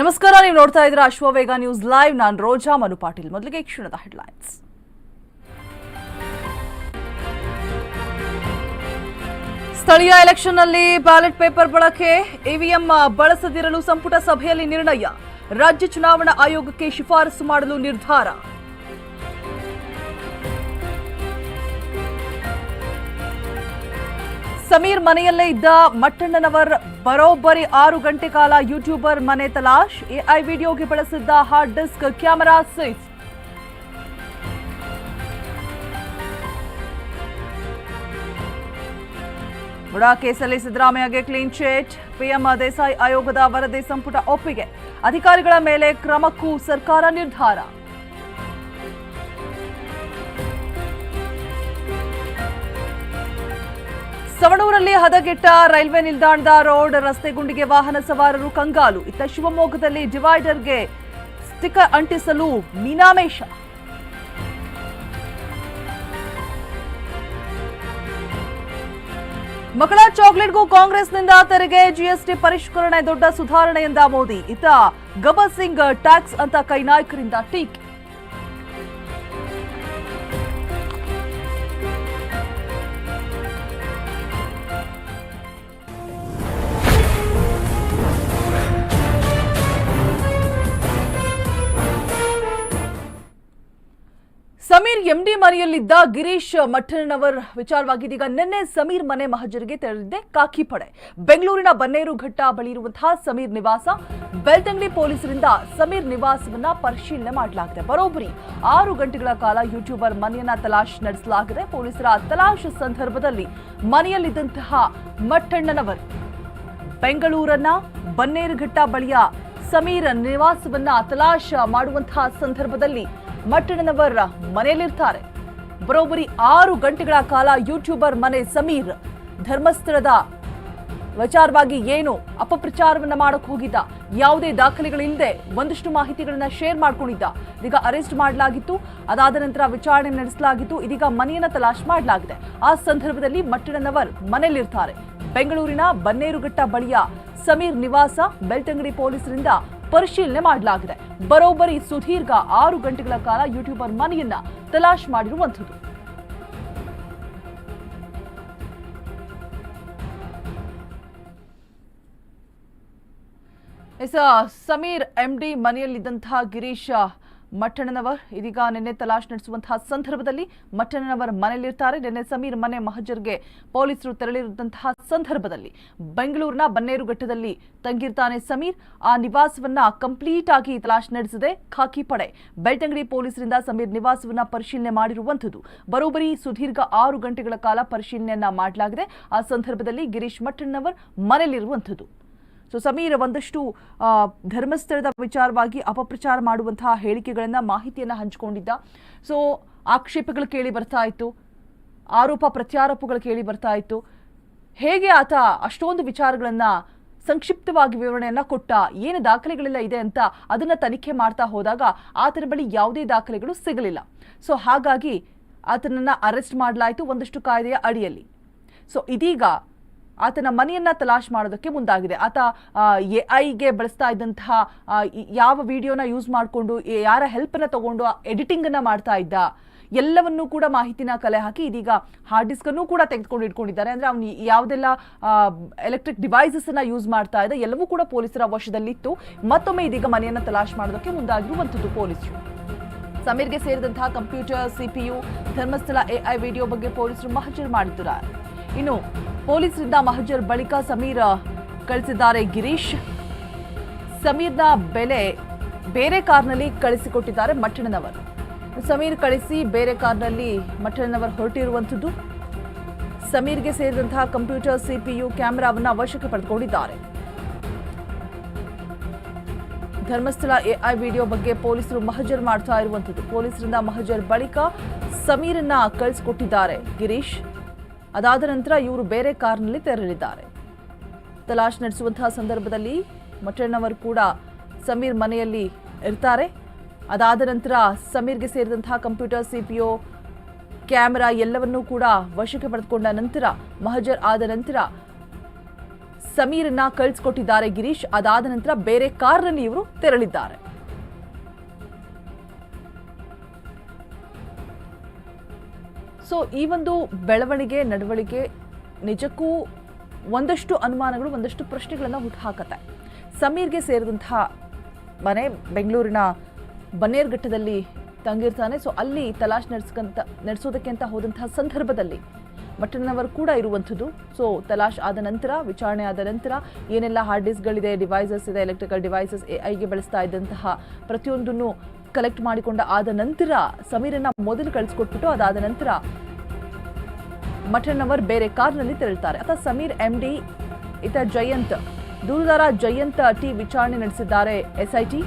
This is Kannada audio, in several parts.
ನಮಸ್ಕಾರ, ನೀವು ನೋಡ್ತಾ ಇದ್ದೀರಾ ಅಶ್ವವೇಗ ನ್ಯೂಸ್ ಲೈವ್. ನಾನು ರೋಜಾ ಮನು ಪಾಟೀಲ್. ಮೊದಲಿಗೆ ಕ್ಷಣದ ಹೆಡ್ಲೈನ್ಸ್. ಸ್ಥಳೀಯ ಎಲೆಕ್ಷನ್ನಲ್ಲಿ ಬ್ಯಾಲೆಟ್ ಪೇಪರ್ ಬಳಕೆ, ಇವಿಎಂ ಬಳಸದಿರಲು ಸಂಪುಟ ಸಭೆಯಲ್ಲಿ ನಿರ್ಣಯ. ರಾಜ್ಯ ಚುನಾವಣಾ ಆಯೋಗಕ್ಕೆ ಶಿಫಾರಸು ಮಾಡಲು ನಿರ್ಧಾರ. ಸಮೀರ್ ಮನೆಯಲ್ಲೇ ಇದ್ದ ಮಟ್ಟಣ್ಣನವರ್ ಬರೋಬ್ಬರಿ ಆರು ಗಂಟೆ ಕಾಲ ಯೂಟ್ಯೂಬರ್ ಮನೆ ತಲಾಶ್, ಎಐ ವಿಡಿಯೋಗೆ ಬಳಸಿದ್ದ ಹಾರ್ಡ್ ಡಿಸ್ಕ್ ಕ್ಯಾಮೆರಾ ಸೀಸ್ ಬುಡಾ ಕೇಸಲ್ಲಿ ಸಿದ್ದರಾಮಯ್ಯಗೆ clean chit P M Desai ಆಯೋಗದ ವರದಿ ಸಂಪುಟ ಒಪ್ಪಿಗೆ. ಅಧಿಕಾರಿಗಳ ಮೇಲೆ ಕ್ರಮಕ್ಕೂ ಸರ್ಕಾರ ನಿರ್ಧಾರ. ಸವಣೂರಲ್ಲಿ ಹದಗೆಟ್ಟ ರೈಲ್ವೆ ನಿಲ್ದಾಣದ ರೋಡ್, ರಸ್ತೆ ಗುಂಡಿಗೆ ವಾಹನ ಸವಾರರು ಕಂಗಾಲು. ಇತ್ತ ಶಿವಮೊಗ್ಗದಲ್ಲಿ ಡಿವೈಡರ್ಗೆ ಸ್ಟಿಕರ್ ಅಂಟಿಸಲು ಮೀನಾಮೇಷ. ಮಕ್ಕಳ ಚಾಕ್ಲೇಟ್ಗೂ ಕಾಂಗ್ರೆಸ್ನಿಂದ ತೆರಿಗೆ, ಜಿಎಸ್ಟಿ ಪರಿಷ್ಕರಣೆ, ದೊಡ್ಡ ಸುಧಾರಣೆ ಎಂದ ಮೋದಿ. ಇತ್ತ ಗಬರ್ ಸಿಂಗ್ ಟ್ಯಾಕ್ಸ್ ಅಂತ ಕೈ ನಾಯಕರಿಂದ ಟೀಕೆ. ಎಂಡಿ ಮನೆಯಲ್ಲಿದ್ದ ಗಿರೀಶ್ ಮಠನವರ್ ವಿಚಾರವಾಗಿ ಇದೀಗ ನಿನ್ನೆ ಸಮೀರ್ ಮನೆ ಮಹಜರಿಗೆ ತೆರಳಿದ್ದೆ. ಕಾಕಿ ಪಡೆ ಬೆಂಗಳೂರಿನ ಬನ್ನೇರು ಘಟ್ಟ ಬಳಿ ಇರುವಂತಹ ಸಮೀರ್ ನಿವಾಸ. ಬೆಳ್ತಂಗಡಿ ಪೊಲೀಸರಿಂದ ಸಮೀರ್ ನಿವಾಸವನ್ನ ಪರಿಶೀಲನೆ ಮಾಡಲಾಗಿದೆ. ಬರೋಬ್ಬರಿ ಆರು ಗಂಟೆಗಳ ಕಾಲ ಯೂಟ್ಯೂಬರ್ ಮನೆಯನ್ನ ತಲಾಶ್ ನಡೆಸಲಾಗಿದೆ. ಪೊಲೀಸರ ತಲಾಶ್ ಸಂದರ್ಭದಲ್ಲಿ ಮನೆಯಲ್ಲಿದ್ದಂತಹ ಮಠಣ್ಣನವರ್ ಬೆಂಗಳೂರನ್ನ ಬನ್ನೇರುಘಟ್ಟ ಬಳಿಯ ಸಮೀರ್ ನಿವಾಸವನ್ನ ತಲಾಶ್ ಮಾಡುವಂತಹ ಸಂದರ್ಭದಲ್ಲಿ ಮಟ್ಟಣ್ಣನವರ ಮನೆಯಲ್ಲಿರ್ತಾರೆ. ಬರೋಬ್ಬರಿ ಆರು ಗಂಟೆಗಳ ಕಾಲ ಯೂಟ್ಯೂಬರ್ ಮನೆ ಸಮೀರ್ ಧರ್ಮಸ್ಥಳದ ವಿಚಾರವಾಗಿ ಏನು ಅಪಪ್ರಚಾರವನ್ನ ಮಾಡಕ್ ಹೋಗಿದ್ದ, ಯಾವುದೇ ದಾಖಲೆಗಳಿಲ್ಲದೆ ಒಂದಷ್ಟು ಮಾಹಿತಿಗಳನ್ನ ಶೇರ್ ಮಾಡ್ಕೊಂಡಿದ್ದ, ಇದೀಗ ಅರೆಸ್ಟ್ ಮಾಡಲಾಗಿತ್ತು. ಅದಾದ ನಂತರ ವಿಚಾರಣೆ ನಡೆಸಲಾಗಿತ್ತು. ಇದೀಗ ಮನೆಯನ್ನ ತಲಾಶ್ ಮಾಡಲಾಗಿದೆ. ಆ ಸಂದರ್ಭದಲ್ಲಿ ಮಟ್ಟಣ್ಣನವರ್ ಮನೆಯಲ್ಲಿರ್ತಾರೆ. ಬೆಂಗಳೂರಿನ ಬನ್ನೇರುಘಟ್ಟ ಬಳಿಯ ಸಮೀರ್ ನಿವಾಸ, ಬೆಳ್ತಂಗಡಿ ಪೊಲೀಸರಿಂದ ಪರಿಶೀಲನೆ ಮಾಡಲಾಗಿದೆ. ಬರೋಬ್ಬರಿ ಸುದೀರ್ಘ ಆರು ಗಂಟೆಗಳ ಕಾಲ ಯೂಟ್ಯೂಬರ್ ಮನೆಯನ್ನ ತಲಾಶ್ ಮಾಡಿರುವಂಥದ್ದು. ಸಮೀರ್ ಎಂಡಿ ಮನೆಯಲ್ಲಿದ್ದಂತಹ ಗಿರೀಶ್ ಮಟ್ಟಣ್ಣನವರ್ ಇದೀಗ ನಿನ್ನೆ ತಲಾಶ್ ನಡೆಸುವಂತಹ ಸಂದರ್ಭದಲ್ಲಿ ಮಟ್ಟಣ್ಣನವರ್ ಮನೆಯಲ್ಲಿರ್ತಾರೆ. ನಿನ್ನೆ ಸಮೀರ್ ಮನೆ ಮಹಜರ್ಗೆ ಪೊಲೀಸರು ತೆರಳಿರುವಂತಹ ಸಂದರ್ಭದಲ್ಲಿ ಬೆಂಗಳೂರಿನ ಬನ್ನೇರುಘಟ್ಟದಲ್ಲಿ ತಂಗಿರ್ತಾನೆ ಸಮೀರ್. ಆ ನಿವಾಸವನ್ನ ಕಂಪ್ಲೀಟ್ ಆಗಿ ತಲಾಶ್ ನಡೆಸಿದೆ. ಖಾಕಿ ಪಡೆ, ಬೆಳ್ತಂಗಡಿ ಪೊಲೀಸರಿಂದ ಸಮೀರ್ ನಿವಾಸವನ್ನ ಪರಿಶೀಲನೆ ಮಾಡಿರುವಂಥದ್ದು. ಬರೋಬರಿ ಸುದೀರ್ಘ ಆರು ಗಂಟೆಗಳ ಕಾಲ ಪರಿಶೀಲನೆಯನ್ನ ಮಾಡಲಾಗಿದೆ. ಆ ಸಂದರ್ಭದಲ್ಲಿ ಗಿರೀಶ್ ಮಟ್ಟಣ್ಣನವರ್ ಮನೆಯಲ್ಲಿರುವಂಥದ್ದು. ಸೊ ಸಮೀರ್, ಒಂದಷ್ಟು ಧರ್ಮಸ್ಥಳದ ವಿಚಾರವಾಗಿ ಅಪಪ್ರಚಾರ ಮಾಡುವಂತಹ ಹೇಳಿಕೆಗಳನ್ನ, ಮಾಹಿತಿಯನ್ನ ಹಂಚಿಕೊಂಡಿದ್ದ. ಸೊ, ಆಕ್ಷೇಪಗಳು ಕೇಳಿ ಬರ್ತಾ ಇತ್ತು. ಆರೋಪ ಪ್ರತ್ಯಾರೋಪಗಳು ಕೇಳಿ ಬರ್ತಾ ಇತ್ತು. ಹೇಗೆ ಆತ ಅಷ್ಟೊಂದು ವಿಚಾರಗಳನ್ನ, ಸಂಕ್ಷಿಪ್ತವಾಗಿ ವಿವರಣೆಯನ್ನ ಕೊಟ್ಟ? ಏನು ದಾಖಲೆಗಳೆಲ್ಲ ಇದೆ ಅಂತ ಅದನ್ನ ತನಿಖೆ ಮಾಡ್ತಾ ಹೋದಾಗ ಆತನ ಬಳಿ ಯಾವುದೇ ದಾಖಲೆಗಳು ಸಿಗಲಿಲ್ಲ. ಸೊ, ಹಾಗಾಗಿ ಆತನನ್ನ ಅರೆಸ್ಟ್ ಮಾಡಲಾಯಿತು ಒಂದಷ್ಟು ಕಾಯ್ದೆಯ ಅಡಿಯಲ್ಲಿ. ಸೊ, ಇದೀಗ ಆತನ ಮನೆಯನ್ನ ತಲಾಶ್ ಮಾಡೋದಕ್ಕೆ ಮುಂದಾಗಿದೆ. ಆತ ಎ ಐಗೆ ಬಳಸ್ತಾ ಇದ್ದಂತಹ ಯಾವ ವಿಡಿಯೋನ ಯೂಸ್ ಮಾಡಿಕೊಂಡು ಯಾರ ಹೆಲ್ಪನ್ನ ತಗೊಂಡು ಎಡಿಟಿಂಗ್ ಅನ್ನ ಮಾಡ್ತಾ ಇದ್ದ, ಎಲ್ಲವನ್ನೂ ಕೂಡ ಮಾಹಿತಿನ ಕಲೆ ಹಾಕಿ ಇದೀಗ ಹಾರ್ಡ್ ಡಿಸ್ಕ್ ಅನ್ನು ಕೂಡ ತೆಗೆದುಕೊಂಡು ಇಟ್ಕೊಂಡಿದ್ದಾರೆ. ಅಂದ್ರೆ ಅವ್ನು ಯಾವುದೆಲ್ಲ ಎಲೆಕ್ಟ್ರಿಕ್ ಡಿವೈಸಸ್ ಅನ್ನ ಯೂಸ್ ಮಾಡ್ತಾ ಇದ್ದ, ಎಲ್ಲವೂ ಕೂಡ ಪೊಲೀಸರ ವಶದಲ್ಲಿತ್ತು. ಮತ್ತೊಮ್ಮೆ ಇದೀಗ ಮನೆಯನ್ನ ತಲಾಶ್ ಮಾಡೋದಕ್ಕೆ ಮುಂದಾಗಿರುವಂಥದ್ದು ಪೊಲೀಸರು. ಸಮೀರ್ಗೆ ಸೇರಿದಂತಹ computer CPU Dharmasthala AI video ಬಗ್ಗೆ ಪೊಲೀಸರು ಮಹಜರ್ ಮಾಡಿದ್ದಾರೆ ಇನ್ನು ಪೊಲೀಸರಿಂದ ಮಹಜರ್ ಬಳಿಕ ಸಮೀರ್ ಕಳಿಸಿದ್ದಾರೆ ಗಿರೀಶ್. ಸಮೀರ್ನ ಬೆಲೆ ಬೇರೆ ಕಾರ್ನಲ್ಲಿ ಕಳಿಸಿಕೊಟ್ಟಿದ್ದಾರೆ ಮಠಣನವರು. ಸಮೀರ್ ಕಳಿಸಿ ಬೇರೆ ಕಾರ್ನಲ್ಲಿ ಮಠಣನವರು ಹೊರಟಿರುವಂಥದ್ದು. ಸಮೀರ್ಗೆ ಸೇರಿದಂತಹ ಕಂಪ್ಯೂಟರ್, ಸಿಪಿಯು ಕ್ಯಾಮೆರಾವನ್ನು ವಶಕ್ಕೆ ಪಡೆದುಕೊಂಡಿದ್ದಾರೆ. ಧರ್ಮಸ್ಥಳ ಎಐ ವಿಡಿಯೋ ಬಗ್ಗೆ ಪೊಲೀಸರು ಮಹಜರ್ ಮಾಡ್ತಾ ಇರುವಂಥದ್ದು. ಪೊಲೀಸರಿಂದ ಮಹಜರ್ ಬಳಿಕ ಸಮೀರನ್ನ ಕಳಿಸಿಕೊಟ್ಟಿದ್ದಾರೆ ಗಿರೀಶ್. ಅದಾದ ನಂತರ ಇವರು ಬೇರೆ ಕಾರ್ನಲ್ಲಿ ತೆರಳಿದ್ದಾರೆ. ತಲಾಶ್ ನಡೆಸುವಂತಹ ಸಂದರ್ಭದಲ್ಲಿ ಮಠಣ್ಣವರು ಕೂಡ ಸಮೀರ್ ಮನೆಯಲ್ಲಿ ಇರ್ತಾರೆ. ಅದಾದ ನಂತರ ಸಮೀರ್ಗೆ ಸೇರಿದಂತಹ ಕಂಪ್ಯೂಟರ್ ಸಿಪಿಒ ಕ್ಯಾಮೆರಾ ಎಲ್ಲವನ್ನೂ ಕೂಡ ವಶಕ್ಕೆ ಪಡೆದುಕೊಂಡ ನಂತರ, ಮಹಜರ್ ಆದ ನಂತರ ಸಮೀರನ್ನ ಕಳಿಸ್ಕೊಟ್ಟಿದ್ದಾರೆ ಗಿರೀಶ್. ಅದಾದ ನಂತರ ಬೇರೆ ಕಾರ್ನಲ್ಲಿ ಇವರು ತೆರಳಿದ್ದಾರೆ. ಸೊ ಈ ಒಂದು ಬೆಳವಣಿಗೆ ನಡವಳಿಕೆ ನಿಜಕ್ಕೂ ಒಂದಷ್ಟು ಅನುಮಾನಗಳು, ಒಂದಷ್ಟು ಪ್ರಶ್ನೆಗಳನ್ನು ಹುಟ್ಟುಹಾಕತ್ತೆ ಸಮೀರ್ಗೆ ಸೇರಿದಂತಹ ಮನೆ ಬೆಂಗಳೂರಿನ ಬನ್ನೇರ್ಘಟ್ಟದಲ್ಲಿ ತಂಗಿರ್ತಾನೆ. ಸೊ ಅಲ್ಲಿ ತಲಾಶ್ ನಡೆಸ್ಕಂತ, ನಡೆಸೋದಕ್ಕೆ ಅಂತ ಹೋದಂತಹ ಸಂದರ್ಭದಲ್ಲಿ ಮಟ್ಟಣ್ಣನವರು ಕೂಡ ಇರುವಂಥದ್ದು. ಸೊ ತಲಾಶ್ ಆದ ನಂತರ, ವಿಚಾರಣೆ ಆದ ನಂತರ, ಏನೆಲ್ಲ ಹಾರ್ಡ್ ಡಿಸ್ಕ್ಗಳಿದೆ ಡಿವೈಸಸ್ ಇದೆ ಎಲೆಕ್ಟ್ರಿಕಲ್ ಡಿವೈಸಸ್ ಎ ಐಗೆ ಬಳಸ್ತಾ ಇದ್ದಂತಹ ಪ್ರತಿಯೊಂದನ್ನು ಕಲೆಕ್ಟ್ ಮಾಡಿಕೊಂಡ ಆದ ನಂತರ ಸಮೀರನ್ನ ಮೊದಲು ಕಳಿಸ್ಕೊಟ್ಬಿಟ್ಟು ಅದಾದ ನಂತರ ಮಠಣ್ಣವರ್ ಬೇರೆ ಕಾರ್ನಲ್ಲಿ ತೆರಳುತ್ತಾರೆ ಅಥವಾ ಸಮೀರ್ ಎಂಡಿ ಇತ ಜಯಂತ್, ದೂರದಾರ ಜಯಂತ್ ಟಿ ವಿಚಾರಣೆ ನಡೆಸಿದ್ದಾರೆ. ಎಸ್ಐಟಿ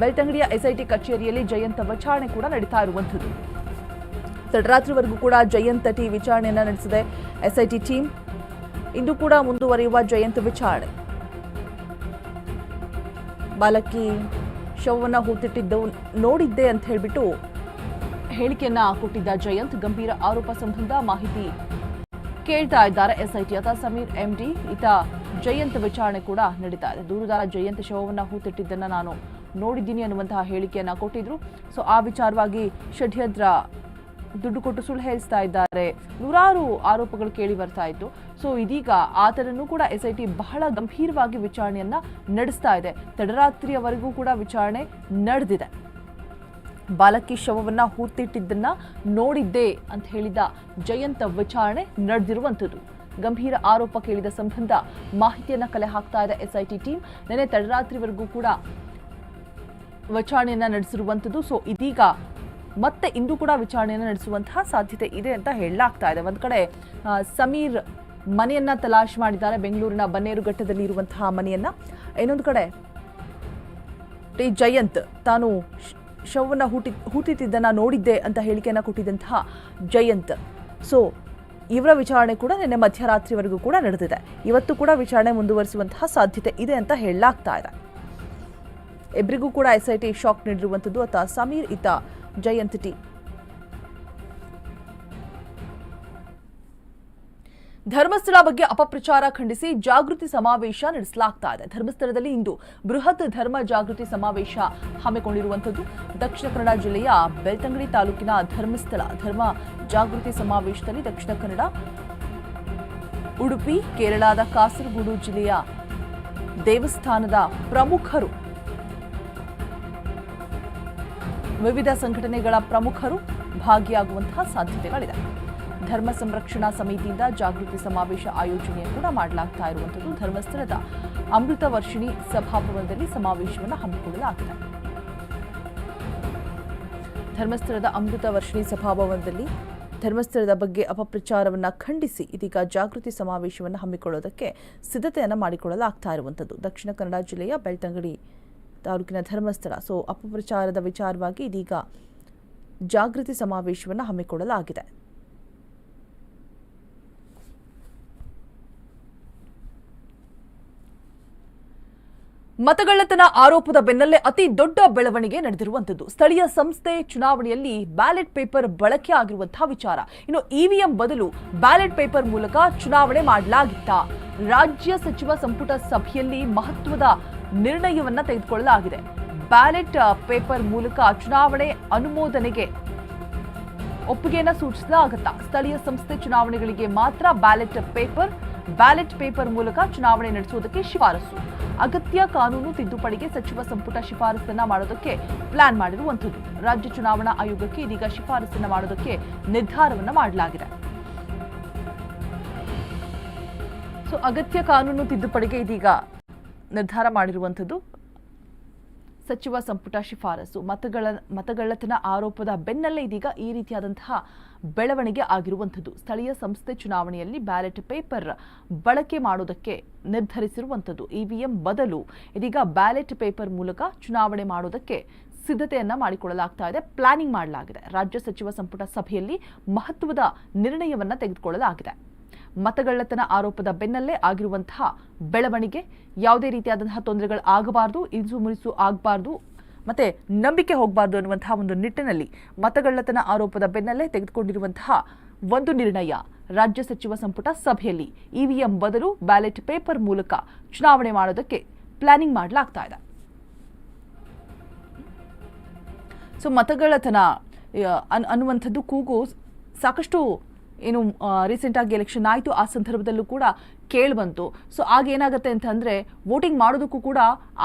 ಬೆಳ್ತಂಗಡಿಯ ಎಸ್ಐಟಿ ಕಚೇರಿಯಲ್ಲಿ ಜಯಂತ್ ವಿಚಾರಣೆ ಕೂಡ ನಡೀತಾ ಇರುವಂಥದ್ದು. ತಡರಾತ್ರಿವರೆಗೂ ಕೂಡ ಜಯಂತ್ ಟಿ ವಿಚಾರಣೆಯನ್ನ ನಡೆಸಿದೆ. ಎಸ್ಐಟಿ ಟೀಮ್ ಇಂದು ಕೂಡ ಮುಂದುವರಿಯುವ ಜಯಂತ್ ವಿಚಾರಣೆ. ಬಾಲಕಿ ಶವವನ್ನ ಹೂತಿಟ್ಟಿದ್ದು ನೋಡಿದ್ದೆ ಅಂತ ಹೇಳಿಬಿಟ್ಟು ಹೇಳಿಕೆಯನ್ನ ಕೊಟ್ಟಿದ್ದ ಜಯಂತ್ ಗಂಭೀರ ಆರೋಪ ಸಂಬಂಧ ಮಾಹಿತಿ ಕೇಳ್ತಾ ಇದ್ದಾರೆ ಎಸ್ಐಟಿ. ಆತ ಸಮೀರ್ ಎಂಡಿ ಈತ ಜಯಂತ್ ವಿಚಾರಣೆ ಕೂಡ ನಡೀತಾ ಇದೆ. ದೂರುದಾರ ಜಯಂತ್ ಶವವನ್ನು ಹೂತಿಟ್ಟಿದ್ದನ್ನ ನಾನು ನೋಡಿದ್ದೀನಿ ಅನ್ನುವಂತಹ ಹೇಳಿಕೆಯನ್ನ ಕೊಟ್ಟಿದ್ರು. ಸೊ ಆ ವಿಚಾರವಾಗಿ ಷಡ್ಯಂತ್ರ ದುಡ್ಡು ಕೊಟ್ಟು ಸುಳ್ಳು ಹೇಳ್ತಾ ಇದ್ದಾರೆ. ನೂರಾರು ಆರೋಪಗಳು ಕೇಳಿ ಬರ್ತಾ ಇತ್ತು. ಸೊ ಇದೀಗ ಆತನನ್ನು ಕೂಡ ಎಸ್ಐಟಿ ಬಹಳ ಗಂಭೀರವಾಗಿ ವಿಚಾರಣೆಯನ್ನ ನಡೆಸ್ತಾ ಇದೆ. ತಡರಾತ್ರಿಯವರೆಗೂ ಕೂಡ ವಿಚಾರಣೆ ನಡೆದಿದೆ. ಬಾಲಕಿ ಶವವನ್ನ ಹೂತಿಟ್ಟಿದ್ದನ್ನ ನೋಡಿದ್ದೆ ಅಂತ ಹೇಳಿದ ಜಯಂತ ವಿಚಾರಣೆ ನಡೆದಿರುವಂಥದ್ದು. ಗಂಭೀರ ಆರೋಪ ಕೇಳಿದ ಸಂಬಂಧ ಮಾಹಿತಿಯನ್ನ ಕಲೆ ಹಾಕ್ತಾ ಇದೆ ಎಸ್ಐಟಿ ಟೀಮ್. ನೆನೆ ತಡರಾತ್ರಿವರೆಗೂ ಕೂಡ ವಿಚಾರಣೆಯನ್ನ ನಡೆಸಿರುವಂಥದ್ದು. ಸೊ ಇದೀಗ ಮತ್ತೆ ಇಂದು ಕೂಡ ವಿಚಾರಣೆಯನ್ನು ನಡೆಸುವಂತಹ ಸಾಧ್ಯತೆ ಇದೆ ಅಂತ ಹೇಳಲಾಗ್ತಾ ಇದೆ. ಒಂದು ಕಡೆ ಸಮೀರ್ ಮನೆಯನ್ನ ತಲಾಶ್ ಮಾಡಿದ್ದಾರೆ, ಬೆಂಗಳೂರಿನ ಬನ್ನೇರುಘಟ್ಟದಲ್ಲಿ ಇರುವಂತಹ ಮನೆಯನ್ನ. ಇನ್ನೊಂದು ಕಡೆ, ಟಿ. ಜಯಂತ್ ತಾನು ಶ- ಹುಟ್ಟಿ ಹೂಟಿ ಹೂತಿದ್ದನ್ನ ನೋಡಿದ್ದೆ ಅಂತ ಹೇಳಿಕೆಯನ್ನ ಕೊಟ್ಟಿದ್ದಂತಹ ಜಯಂತ್. ಸೊ, ಇವರ ವಿಚಾರಣೆ ಕೂಡ ನಿನ್ನೆ ಮಧ್ಯರಾತ್ರಿವರೆಗೂ ಕೂಡ ನಡೆದಿದೆ. ಇವತ್ತು ಕೂಡ ವಿಚಾರಣೆ ಮುಂದುವರಿಸುವಂತಹ ಸಾಧ್ಯತೆ ಇದೆ ಅಂತ ಹೇಳಲಾಗ್ತಾ ಇದೆ. ಇಬ್ಬರಿಗೂ ಕೂಡ ಎಸ್ಐಟಿ ಶಾಕ್ ನೀಡಿರುವಂಥದ್ದು. ಅತ ಸಮೀರ್ ಇತ ಜಯಂತ್ ಟಿ ಧರ್ಮಸ್ಥಳ ಬಗ್ಗೆ ಅಪಪ್ರಚಾರ ಖಂಡಿಸಿ ಜಾಗೃತಿ ಸಮಾವೇಶ ನಡೆಸಲಾಗ್ತಾ ಇದೆ. ಧರ್ಮಸ್ಥಳದಲ್ಲಿ ಇಂದು ಬೃಹತ್ ಧರ್ಮ ಜಾಗೃತಿ ಸಮಾವೇಶ ಹಮ್ಮಿಕೊಂಡಿರುವಂಥದ್ದು. ದಕ್ಷಿಣ ಕನ್ನಡ ಜಿಲ್ಲೆಯ ಬೆಳ್ತಂಗಡಿ ತಾಲೂಕಿನ ಧರ್ಮಸ್ಥಳ ಧರ್ಮ ಜಾಗೃತಿ ಸಮಾವೇಶದಲ್ಲಿ ದಕ್ಷಿಣ ಕನ್ನಡ, ಉಡುಪಿ, ಕೇರಳದ ಕಾಸರಗೋಡು ಜಿಲ್ಲೆಯ ದೇವಸ್ಥಾನದ ಪ್ರಮುಖರು ವಿವಿಧ ಸಂಘಟನೆಗಳ ಪ್ರಮುಖರು ಭಾಗಿಯಾಗುವಂತಹ ಸಾಧ್ಯತೆಗಳಿದೆ. ಧರ್ಮ ಸಂರಕ್ಷಣಾ ಸಮಿತಿಯಿಂದ ಜಾಗೃತಿ ಸಮಾವೇಶ ಆಯೋಜನೆ ಕೂಡ ಮಾಡಲಾಗ್ತಾ ಇರುವಂಥದ್ದು. ಧರ್ಮಸ್ಥಳದ ಅಮೃತ ವರ್ಷಿಣಿ ಸಭಾಭವನದಲ್ಲಿ ಸಮಾವೇಶವನ್ನು ಹಮ್ಮಿಕೊಳ್ಳಲಾಗಿದೆ. ಧರ್ಮಸ್ಥಳದ ಅಮೃತ ವರ್ಷಿಣಿ ಸಭಾಭವನದಲ್ಲಿ ಧರ್ಮಸ್ಥಳದ ಬಗ್ಗೆ ಅಪಪ್ರಚಾರವನ್ನು ಖಂಡಿಸಿ ಇದೀಗ ಜಾಗೃತಿ ಸಮಾವೇಶವನ್ನು ಹಮ್ಮಿಕೊಳ್ಳೋದಕ್ಕೆ ಸಿದ್ಧತೆಯನ್ನು ಮಾಡಿಕೊಳ್ಳಲಾಗ್ತಾ ಇರುವಂಥದ್ದು. ದಕ್ಷಿಣ ಕನ್ನಡ ಜಿಲ್ಲೆಯ ಬೆಳ್ತಂಗಡಿ ತಾಲೂಕಿನ ಧರ್ಮಸ್ಥಳ. ಸೊ, ಅಪಪ್ರಚಾರದ ವಿಚಾರವಾಗಿ ಇದೀಗ ಜಾಗೃತಿ ಸಮಾವೇಶವನ್ನು ಹಮ್ಮಿಕೊಳ್ಳಲಾಗಿದೆ. ಮತಗಳ್ಳತನ ಆರೋಪದ ಬೆನ್ನಲ್ಲೇ ಅತಿ ದೊಡ್ಡ ಬೆಳವಣಿಗೆ ನಡೆದಿರುವಂತದ್ದು ಸ್ಥಳೀಯ ಸಂಸ್ಥೆ ಚುನಾವಣೆಯಲ್ಲಿ ಬ್ಯಾಲೆಟ್ ಪೇಪರ್ ಬಳಕೆ ಆಗಿರುವಂತಹ ವಿಚಾರ. ಇನ್ನು ಇವಿಎಂ ಬದಲು ಬ್ಯಾಲೆಟ್ ಪೇಪರ್ ಮೂಲಕ ಚುನಾವಣೆ ಮಾಡಲಾಗಿತ್ತ. ರಾಜ್ಯ ಸಚಿವ ಸಂಪುಟ ಸಭೆಯಲ್ಲಿ ಮಹತ್ವದ ನಿರ್ಣಯವನ್ನ ತೆಗೆದುಕೊಳ್ಳಲಾಗಿದೆ. ಬ್ಯಾಲೆಟ್ ಪೇಪರ್ ಮೂಲಕ ಚುನಾವಣೆ ಅನುಮೋದನೆಗೆ ಒಪ್ಪಿಗೆಯನ್ನ ಸೂಚಿಸಲಾಗುತ್ತಾ? ಸ್ಥಳೀಯ ಸಂಸ್ಥೆ ಚುನಾವಣೆಗಳಿಗೆ ಮಾತ್ರ ಬ್ಯಾಲೆಟ್ ಪೇಪರ್ ಬ್ಯಾಲೆಟ್ ಪೇಪರ್ ಮೂಲಕ ಚುನಾವಣೆ ನಡೆಸುವುದಕ್ಕೆ ಶಿಫಾರಸು. ಅಗತ್ಯ ಕಾನೂನು ತಿದ್ದುಪಡಿಗೆ ಸಚಿವ ಸಂಪುಟ ಶಿಫಾರಸನ್ನ ಮಾಡೋದಕ್ಕೆ ಪ್ಲಾನ್ ಮಾಡಿರುವಂಥದ್ದು. ರಾಜ್ಯ ಚುನಾವಣಾ ಆಯೋಗಕ್ಕೆ ಇದೀಗ ಶಿಫಾರಸನ್ನ ಮಾಡೋದಕ್ಕೆ ನಿರ್ಧಾರವನ್ನು ಮಾಡಲಾಗಿದೆ. ಸೊ ಅಗತ್ಯ ಕಾನೂನು ತಿದ್ದುಪಡಿಗೆ ಇದೀಗ ನಿರ್ಧಾರ ಮಾಡಿರುವಂಥದ್ದು ಸಚಿವ ಸಂಪುಟ ಶಿಫಾರಸು. ಮತಗಳ, ಮತಗಳ್ಳತನ ಆರೋಪದ ಬೆನ್ನಲ್ಲೇ ಇದೀಗ ಈ ರೀತಿಯಾದಂತಹ ಬೆಳವಣಿಗೆ ಆಗಿರುವಂಥದ್ದು. ಸ್ಥಳೀಯ ಸಂಸ್ಥೆ ಚುನಾವಣೆಯಲ್ಲಿ ಬ್ಯಾಲೆಟ್ ಪೇಪರ್ ಬಳಕೆ ಮಾಡೋದಕ್ಕೆ ನಿರ್ಧರಿಸಿರುವಂಥದ್ದು. ಇವಿಎಂ ಬದಲು ಇದೀಗ ಬ್ಯಾಲೆಟ್ ಪೇಪರ್ ಮೂಲಕ ಚುನಾವಣೆ ಮಾಡೋದಕ್ಕೆ ಸಿದ್ಧತೆಯನ್ನ ಮಾಡಿಕೊಳ್ಳಲಾಗ್ತಾ ಇದೆ, ಪ್ಲಾನಿಂಗ್ ಮಾಡಲಾಗಿದೆ. ರಾಜ್ಯ ಸಚಿವ ಸಂಪುಟ ಸಭೆಯಲ್ಲಿ ಮಹತ್ವದ ನಿರ್ಣಯವನ್ನ ತೆಗೆದುಕೊಳ್ಳಲಾಗಿದೆ. ಮತಗಳ್ಳತನ ಆರೋಪದ ಬೆನ್ನಲ್ಲೇ ಆಗಿರುವಂತಹ ಬೆಳವಣಿಗೆ, ಯಾವುದೇ ರೀತಿಯಾದಂತಹ ತೊಂದರೆಗಳು ಆಗಬಾರ್ದು, ಇನ್ಸು ಮುರಿಸು ಆಗಬಾರ್ದು, ಮತ್ತೆ ನಂಬಿಕೆ ಹೋಗಬಾರ್ದು ಅನ್ನುವಂತಹ ಒಂದು ನಿಟ್ಟಿನಲ್ಲಿ ಮತಗಳ್ಳತನ ಆರೋಪದ ಬೆನ್ನಲ್ಲೇ ತೆಗೆದುಕೊಂಡಿರುವಂತಹ ಒಂದು ನಿರ್ಣಯ ರಾಜ್ಯ ಸಚಿವ ಸಂಪುಟ ಸಭೆಯಲ್ಲಿ ಇವಿಎಂ ಬದಲು ಬ್ಯಾಲೆಟ್ ಪೇಪರ್ ಮೂಲಕ ಚುನಾವಣೆ ಮಾಡೋದಕ್ಕೆ ಪ್ಲಾನಿಂಗ್ ಮಾಡಲಾಗ್ತಾ ಇದೆ. ಸೊ ಮತಗಳ್ಳತನ ಅನ್ನುವಂಥದ್ದು ಕೂಗು ಸಾಕಷ್ಟು ಏನು ರೀಸೆಂಟಾಗಿ ಎಲೆಕ್ಷನ್ ಆಯಿತು, ಆ ಸಂದರ್ಭದಲ್ಲೂ ಕೂಡ ಕೇಳಿಬಂತು ಸೊ ಆಗ ಏನಾಗುತ್ತೆ ಅಂತಂದರೆ ವೋಟಿಂಗ್ ಮಾಡೋದಕ್ಕೂ ಕೂಡ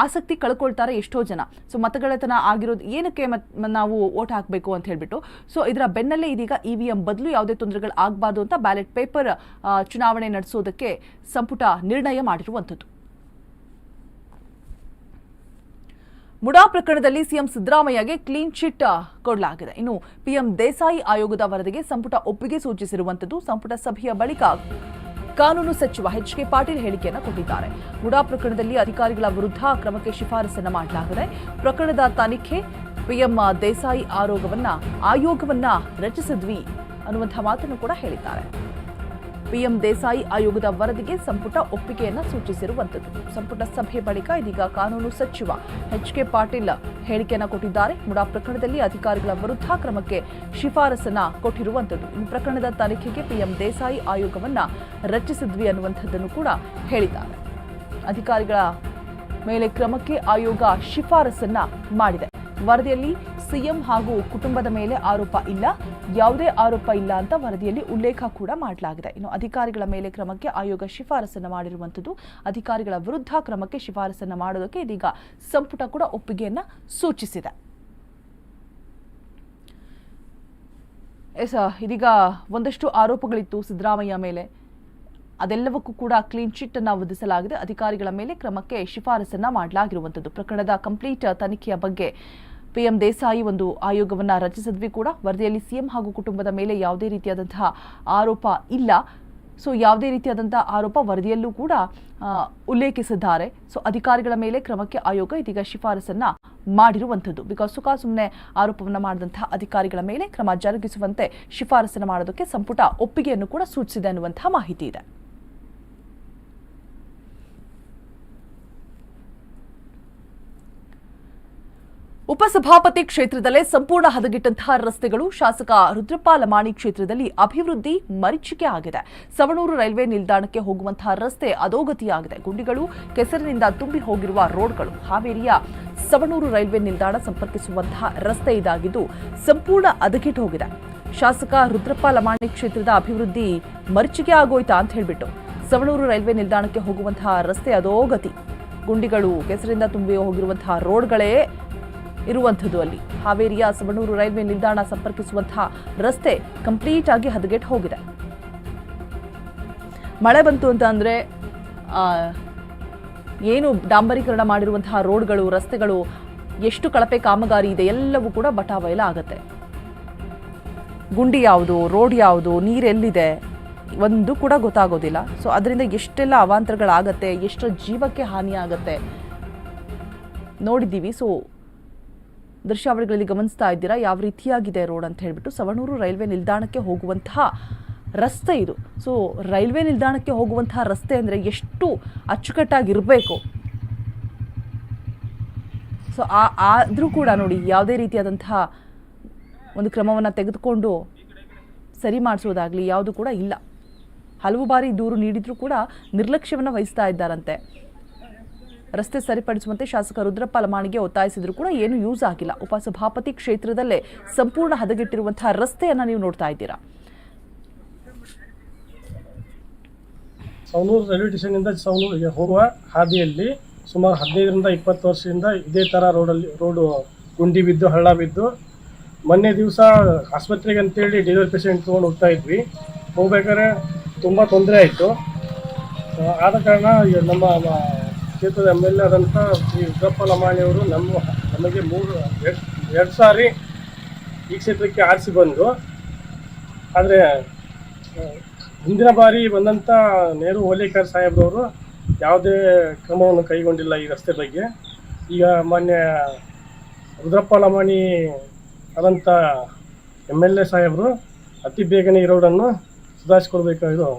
ಆಸಕ್ತಿ ಕಳ್ಕೊಳ್ತಾರೆ ಎಷ್ಟೋ ಜನ. ಸೊ ಮತಗಳತನ ಆಗಿರೋದು ಏನಕ್ಕೆ ಮತ್ ನಾವು ವೋಟ್ ಹಾಕಬೇಕು ಅಂತ ಹೇಳಿಬಿಟ್ಟು. ಸೊ ಇದರ ಬೆನ್ನಲ್ಲೇ ಇದೀಗ ಇ ವಿ ಎಂ ಬದಲು ಯಾವುದೇ ತೊಂದರೆಗಳು ಆಗಬಾರ್ದು ಅಂತ ಬ್ಯಾಲೆಟ್ ಪೇಪರ್ ಚುನಾವಣೆ ನಡೆಸೋದಕ್ಕೆ ಸಂಪುಟ ನಿರ್ಣಯ ಮಾಡಿರುವಂಥದ್ದು. ಮುಡಾ ಪ್ರಕರಣದಲ್ಲಿ ಸಿಎಂ ಸಿದ್ದರಾಮಯ್ಯಗೆ ಕ್ಲೀನ್ ಚಿಟ್ ಕೊಡಲಾಗಿದೆ. ಇನ್ನು ಪಿಎಂ ದೇಸಾಯಿ ಆಯೋಗದ ವರದಿಗೆ ಸಂಪುಟ ಒಪ್ಪಿಗೆ ಸೂಚಿಸಿರುವಂತದ್ದು ಸಂಪುಟ ಸಭೆಯ ಬಳಿಕ ಕಾನೂನು ಸಚಿವ ಎಚ್ ಕೆ ಪಾಟೀಲ್ ಹೇಳಿಕೆಯನ್ನು ಕೊಟ್ಟಿದ್ದಾರೆ. ಮುಡಾ ಪ್ರಕರಣದಲ್ಲಿ ಅಧಿಕಾರಿಗಳ ವಿರುದ್ಧ ಕ್ರಮಕ್ಕೆ ಶಿಫಾರಸನ್ನು ಮಾಡಲಾಗಿದೆ. ಪ್ರಕರಣದ ತನಿಖೆ, ಪಿಎಂ ದೇಸಾಯಿ ಆರೋಗವನ್ನ, ಆಯೋಗವನ್ನ ರಚಿಸಿದ್ವಿ ಅನ್ನುವಂತಹ ಮಾತನ್ನು ಕೂಡ ಹೇಳಿದ್ದಾರೆ. ಪಿಎಂ ದೇಸಾಯಿ ಆಯೋಗದ ವರದಿಗೆ ಸಂಪುಟ ಒಪ್ಪಿಗೆಯನ್ನು ಸೂಚಿಸಿರುವಂಥದ್ದು. ಸಂಪುಟ ಸಭೆ ಬಳಿಕ ಇದೀಗ ಕಾನೂನು ಸಚಿವ ಎಚ್ ಕೆ ಪಾಟೀಲ್ ಹೇಳಿಕೆಯನ್ನು ಕೊಟ್ಟಿದ್ದಾರೆ. ಮುಡಾ ಪ್ರಕರಣದಲ್ಲಿ ಅಧಿಕಾರಿಗಳ ವಿರುದ್ಧ ಕ್ರಮಕ್ಕೆ ಶಿಫಾರಸನ್ನ ಕೊಟ್ಟಿರುವಂಥದ್ದು. ಈ ಪ್ರಕರಣದ ತನಿಖೆಗೆ ಪಿಎಂ ದೇಸಾಯಿ ಆಯೋಗವನ್ನ ರಚಿಸಿದ್ವಿ ಅನ್ನುವಂಥದ್ದನ್ನು ಕೂಡ ಹೇಳಿದ್ದಾರೆ. ಅಧಿಕಾರಿಗಳ ಮೇಲೆ ಕ್ರಮಕ್ಕೆ ಆಯೋಗ ಶಿಫಾರಸನ್ನ ಮಾಡಿದೆ. ವರದಿಯಲ್ಲಿ ಸಿಎಂ ಹಾಗೂ ಕುಟುಂಬದ ಮೇಲೆ ಆರೋಪ ಇಲ್ಲ. ಯಾವುದೇ ಆರೋಪ ಇಲ್ಲ ಅಂತ ವರದಿಯಲ್ಲಿ ಉಲ್ಲೇಖ ಕೂಡ ಮಾಡಲಾಗಿದೆ. ಇನ್ನು ಅಧಿಕಾರಿಗಳ ಮೇಲೆ ಕ್ರಮಕ್ಕೆ ಆಯೋಗ ಶಿಫಾರಸನ್ನು ಮಾಡಿರುವಂಥದ್ದು. ಅಧಿಕಾರಿಗಳ ವಿರುದ್ಧ ಕ್ರಮಕ್ಕೆ ಶಿಫಾರಸನ್ನು ಮಾಡೋದಕ್ಕೆ ಇದೀಗ ಸಂಪುಟ ಕೂಡ ಒಪ್ಪಿಗೆಯನ್ನು ಸೂಚಿಸಿದೆ. ಎಸ್, ಇದೀಗ ಒಂದಷ್ಟು ಆರೋಪಗಳಿತ್ತು ಸಿದ್ದರಾಮಯ್ಯ ಮೇಲೆ. ಅದೆಲ್ಲವಕ್ಕೂ ಕೂಡ ಕ್ಲೀನ್ ಚಿಟ್ ಅನ್ನ ಒದಿಸಲಾಗಿದೆ ಅಧಿಕಾರಿಗಳ ಮೇಲೆ ಕ್ರಮಕ್ಕೆ ಶಿಫಾರಸನ್ನ ಮಾಡಲಾಗಿರುವಂಥದ್ದು. ಪ್ರಕರಣದ ಕಂಪ್ಲೀಟ್ ತನಿಖೆಯ ಬಗ್ಗೆ ಪಿಎಂ ದೇಸಾಯಿ ಒಂದು ಆಯೋಗವನ್ನು ರಚಿಸಿದ್ವಿ ಕೂಡ. ವರದಿಯಲ್ಲಿ ಸಿಎಂ ಹಾಗೂ ಕುಟುಂಬದ ಮೇಲೆ ಯಾವುದೇ ರೀತಿಯಾದಂತಹ ಆರೋಪ ಇಲ್ಲ. ಸೊ ಯಾವುದೇ ರೀತಿಯಾದಂತಹ ಆರೋಪ ವರದಿಯಲ್ಲೂ ಕೂಡ ಉಲ್ಲೇಖಿಸಿದ್ದಾರೆ. ಸೊ ಅಧಿಕಾರಿಗಳ ಮೇಲೆ ಕ್ರಮಕ್ಕೆ ಆಯೋಗ ಇದೀಗ ಶಿಫಾರಸನ್ನ ಮಾಡಿರುವಂಥದ್ದು. ಬಿಕಾಸ್ ಸುಖ ಸುಮ್ಮನೆ ಆರೋಪವನ್ನು ಮಾಡಿದಂತಹ ಅಧಿಕಾರಿಗಳ ಮೇಲೆ ಕ್ರಮ ಜರುಗಿಸುವಂತೆ ಶಿಫಾರಸನ್ನು ಮಾಡೋದಕ್ಕೆ ಸಂಪುಟ ಒಪ್ಪಿಗೆಯನ್ನು ಕೂಡ ಸೂಚಿಸಿದೆ ಅನ್ನುವಂತಹ ಮಾಹಿತಿ ಇದೆ. ಉಪಸಭಾಪತಿ ಕ್ಷೇತ್ರದಲ್ಲೇ ಸಂಪೂರ್ಣ ಹದಗೆಟ್ಟಂತಹ ರಸ್ತೆಗಳು ಶಾಸಕ ರುದ್ರಪ್ಪ ಲಮಾಣಿ ಕ್ಷೇತ್ರದಲ್ಲಿ ಅಭಿವೃದ್ಧಿ ಮರೀಚಿಕೆ ಆಗಿದೆ. ಸವಣೂರು ರೈಲ್ವೆ ನಿಲ್ದಾಣಕ್ಕೆ ಹೋಗುವಂತಹ ರಸ್ತೆ ಅಧೋಗತಿಯಾಗಿದೆ. ಗುಂಡಿಗಳು ಕೆಸರಿನಿಂದ ತುಂಬಿ ಹೋಗಿರುವ ರೋಡ್ಗಳು ಹಾವೇರಿಯ ಸವಣೂರು ರೈಲ್ವೆ ನಿಲ್ದಾಣ ಸಂಪರ್ಕಿಸುವಂತಹ ರಸ್ತೆ ಇದಾಗಿದ್ದು ಸಂಪೂರ್ಣ ಹದಗೆಟ್ಟು ಹೋಗಿದೆ. ಶಾಸಕ ರುದ್ರಪ್ಪ ಲಮಾಣಿ ಕ್ಷೇತ್ರದ ಅಭಿವೃದ್ಧಿ ಮರೀಚಿಕೆ ಆಗೋಯ್ತಾ ಅಂತ ಹೇಳಿಬಿಟ್ಟು ಸವಣೂರು ರೈಲ್ವೆ ನಿಲ್ದಾಣಕ್ಕೆ ಹೋಗುವಂತಹ ರಸ್ತೆ ಅಧೋಗತಿ. ಗುಂಡಿಗಳು ಕೆಸರಿಂದ ತುಂಬಿ ಹೋಗಿರುವಂತಹ ರೋಡ್ಗಳೇ ಇರುವಂಥದ್ದು ಅಲ್ಲಿ. ಹಾವೇರಿಯ ಸವಣೂರು ರೈಲ್ವೆ ನಿಲ್ದಾಣ ಸಂಪರ್ಕಿಸುವಂತಹ ರಸ್ತೆ ಕಂಪ್ಲೀಟ್ ಆಗಿ ಹದಗೆಟ್ಟು ಹೋಗಿದೆ. ಮಳೆ ಬಂತು ಅಂತ ಅಂದರೆ ಏನು ಡಾಂಬರೀಕರಣ ಮಾಡಿರುವಂತಹ ರೋಡ್ಗಳು, ರಸ್ತೆಗಳು, ಎಷ್ಟು ಕಳಪೆ ಕಾಮಗಾರಿ ಇದೆ, ಎಲ್ಲವೂ ಕೂಡ ಬಟಾಬಯಲ ಆಗತ್ತೆ. ಗುಂಡಿ ಯಾವುದು, ರೋಡ್ ಯಾವುದು ನೀರೆಲ್ಲಿದೆ ಒಂದು ಕೂಡ ಗೊತ್ತಾಗೋದಿಲ್ಲ. ಸೊ ಅದರಿಂದ ಎಷ್ಟೆಲ್ಲ ಅವಾಂತರಗಳಾಗತ್ತೆ, ಎಷ್ಟರ ಜೀವಕ್ಕೆ ಹಾನಿ ಆಗತ್ತೆ ನೋಡಿದ್ದೀವಿ. ಸೊ ದೃಶ್ಯಾವಳಿಗಳಲ್ಲಿ ಗಮನಿಸ್ತಾ ಇದ್ದೀರಾ? ಯಾವ ರೀತಿಯಾಗಿದೆ ರೋಡ್ ಅಂತ ಹೇಳಿಬಿಟ್ಟು ಸವಣೂರು ರೈಲ್ವೆ ನಿಲ್ದಾಣಕ್ಕೆ ಹೋಗುವಂತಹ ರಸ್ತೆ ಇದು. ಸೊ ರೈಲ್ವೆ ನಿಲ್ದಾಣಕ್ಕೆ ಹೋಗುವಂತಹ ರಸ್ತೆ ಅಂದರೆ ಎಷ್ಟು ಅಚ್ಚುಕಟ್ಟಾಗಿರಬೇಕು? ಸೊ ಆ, ಆದರೂ ಕೂಡ ನೋಡಿ, ಯಾವುದೇ ರೀತಿಯಾದಂತಹ ಒಂದು ಕ್ರಮವನ್ನು ತೆಗೆದುಕೊಂಡು ಸರಿ ಮಾಡಿಸೋದಾಗಲಿ ಯಾವುದು ಕೂಡ ಇಲ್ಲ. ಹಲವು ಬಾರಿ ದೂರು ನೀಡಿದರೂ ಕೂಡ ನಿರ್ಲಕ್ಷ್ಯವನ್ನು ವಹಿಸ್ತಾ ಇದ್ದಾರಂತೆ. ರಸ್ತೆ ಸರಿಪಡಿಸುವಂತೆ ಶಾಸಕ ರುದ್ರಪ್ಪ ಲಮಾಣಿಗೆ ಒತ್ತಾಯಿಸಿದ್ರು ಕೂಡ ಏನು ಯೂಸ್ ಆಗಿಲ್ಲ. ಉಪಸಭಾಪತಿ ಕ್ಷೇತ್ರದಲ್ಲೇ ಸಂಪೂರ್ಣ ಹದಗೆಟ್ಟಿರುವಂತಹ ರಸ್ತೆಯನ್ನ ನೀವು ನೋಡ್ತಾ ಇದ್ದೀರಾ? ಸವನೂರು ರೈಲ್ವೆ ಸ್ಟೇಷನ್ನಿಂದ ಸವನೂರಿಗೆ ಹೋಗುವ ಹಾದಿಯಲ್ಲಿ ಸುಮಾರು ಹದಿನೈದರಿಂದ ಇಪ್ಪತ್ತು ವರ್ಷದಿಂದ ಇದೇ ಥರ ರೋಡಲ್ಲಿ ರೋಡು ಗುಂಡಿ ಬಿದ್ದು ಹಳ್ಳ ಬಿದ್ದು ಮೊನ್ನೆ ದಿವಸ ಆಸ್ಪತ್ರೆಗೆ ಅಂತೇಳಿ ಡೆಲಿವರಿ ಪೇಷಂಟ್ ತೊಗೊಂಡು ಹೋಗ್ತಾ ಇದ್ವಿ. ಹೋಗ್ಬೇಕಾದ್ರೆ ತುಂಬ ತೊಂದರೆ ಆಯಿತು. ಆದ ಕಾರಣ ನಮ್ಮ ಕ್ಷೇತ್ರದ ಎಂ ಎಲ್ ಆದಂಥ ಶ್ರೀ ಉಗ್ರಪ್ಪ ಲಮಾಣಿಯವರು ನಮ್ಮ ನಮಗೆ ಮೂರು, ಎರಡು ಸಾರಿ ಈ ಕ್ಷೇತ್ರಕ್ಕೆ ಆರಿಸಿ ಬಂದರು. ಆದರೆ ಹಿಂದಿನ ಬಾರಿ ಬಂದಂಥ ನೆಹರು ಓಲೇಕರ್ ಸಾಹೇಬ್ರವರು ಯಾವುದೇ ಕ್ರಮವನ್ನು ಕೈಗೊಂಡಿಲ್ಲ ಈ ರಸ್ತೆ ಬಗ್ಗೆ. ಈಗ ಮಾನ್ಯ ರುದ್ರಪ್ಪ ಲಮಾಣಿ ಆದಂಥ ಎಂ ಎಲ್ ಎ ಸಾಹೇಬರು ಅತಿ ಬೇಗನೆ ಈ ರೋಡನ್ನು ಇದು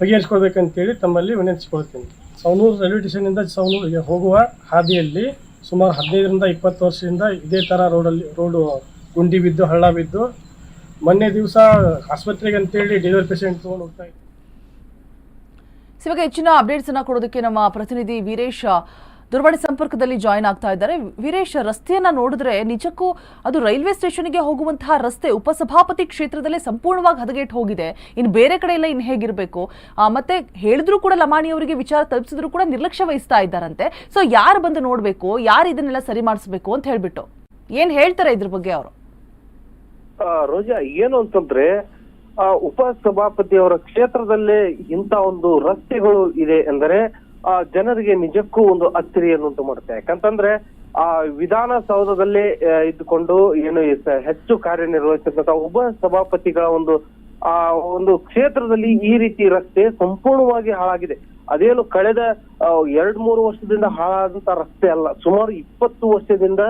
ಬಗೆಹರಿಸ್ಕೊಡ್ಬೇಕಂತೇಳಿ ತಮ್ಮಲ್ಲಿ ವಿನಂತಿಸಿಕೊಳ್ತೀನಿ. ಸವಣೂರು ರೈಲ್ವೆ ಸ್ಟೇಷನಿಂದ ಸೌನೂರಿಗೆ ಹೋಗುವ ಹಾದಿಯಲ್ಲಿ ಸುಮಾರು ಹದಿನೈದರಿಂದ ಇಪ್ಪತ್ತು ವರ್ಷದಿಂದ ಇದೇ ಥರ ರೋಡಲ್ಲಿ, ರೋಡು ಗುಂಡಿ ಬಿದ್ದು, ಹಳ್ಳ ಬಿದ್ದು, ಮೊನ್ನೆ ದಿವಸ ಆಸ್ಪತ್ರೆಗೆ ಅಂತೇಳಿ ಡೆಲಿವರಿ ಪೇಷಂಟ್ ತೊಗೊಂಡು ಹೋಗ್ತಾ ಇತ್ತು ಇವಾಗ ಹೆಚ್ಚಿನ ಅಪ್ಡೇಟ್ಸ್ ಅನ್ನು ಕೊಡೋದಕ್ಕೆ ನಮ್ಮ ಪ್ರತಿನಿಧಿ ವೀರೇಶ್ ದೂರವಾಣಿ ಸಂಪರ್ಕದಲ್ಲಿ ಜಾಯಿನ್ ಆಗ್ತಾ ಇದ್ದಾರೆ. ವೀರೇಶ್, ರಸ್ತೆಯನ್ನ ನೋಡಿದ್ರೆ ನಿಜಕ್ಕೂ ಅದು ರೈಲ್ವೆ ಸ್ಟೇಷನ್ಗೆ ಹೋಗುವಂತಹ ರಸ್ತೆ ಉಪಸಭಾಪತಿ ಕ್ಷೇತ್ರದಲ್ಲೇ ಸಂಪೂರ್ಣವಾಗಿ ಹದಗೆಟ್ಟು ಹೋಗಿದೆ. ಇನ್ನು ಬೇರೆ ಕಡೆ ಎಲ್ಲ ಇನ್ನು ಹೇಗಿರಬೇಕು? ಮತ್ತೆ ಹೇಳಿದ್ರು ಕೂಡ ಲಮಾಣಿ ಅವರಿಗೆ ವಿಚಾರ ತಲುಪಿಸಿದ್ರು ಕೂಡ ನಿರ್ಲಕ್ಷ್ಯ ವಹಿಸ್ತಾ ಇದ್ದಾರಂತೆ. ಸೊ ಯಾರು ಬಂದು ನೋಡಬೇಕು? ಯಾರು ಇದನ್ನೆಲ್ಲ ಸರಿ ಮಾಡಿಸ್ಬೇಕು ಅಂತ ಹೇಳ್ಬಿಟ್ಟು. ಏನ್ ಹೇಳ್ತಾರೆ ಇದ್ರ ಬಗ್ಗೆ ಅವರು? ರೋಜಾ, ಏನು ಅಂತಂದ್ರೆ ಉಪ ಸಭಾಪತಿ ಅವರ ಕ್ಷೇತ್ರದಲ್ಲೇ ಇಂತ ಒಂದು ರಸ್ತೆಗಳು ಇದೆ ಎಂದರೆ ಜನರಿಗೆ ನಿಜಕ್ಕೂ ಒಂದು ಅಚ್ಚರಿಯನ್ನುಂಟು ಮಾಡುತ್ತೆ. ಯಾಕಂತಂದ್ರೆ ಆ ವಿಧಾನಸೌಧದಲ್ಲಿ ಆ, ಇದ್ದುಕೊಂಡು ಏನು ಹೆಚ್ಚು ಕಾರ್ಯನಿರ್ವಹಿಸಿರ್ತಕ್ಕಂಥ ಉಪ ಸಭಾಪತಿಗಳ ಒಂದು ಆ ಒಂದು ಕ್ಷೇತ್ರದಲ್ಲಿ ಈ ರೀತಿ ರಸ್ತೆ ಸಂಪೂರ್ಣವಾಗಿ ಹಾಳಾಗಿದೆ. ಅದೇನು ಕಳೆದ ಆ, ಎರಡ್ ಮೂರು ವರ್ಷದಿಂದ ಹಾಳಾದಂತ ರಸ್ತೆ ಅಲ್ಲ. ಸುಮಾರು ಇಪ್ಪತ್ತು ವರ್ಷದಿಂದ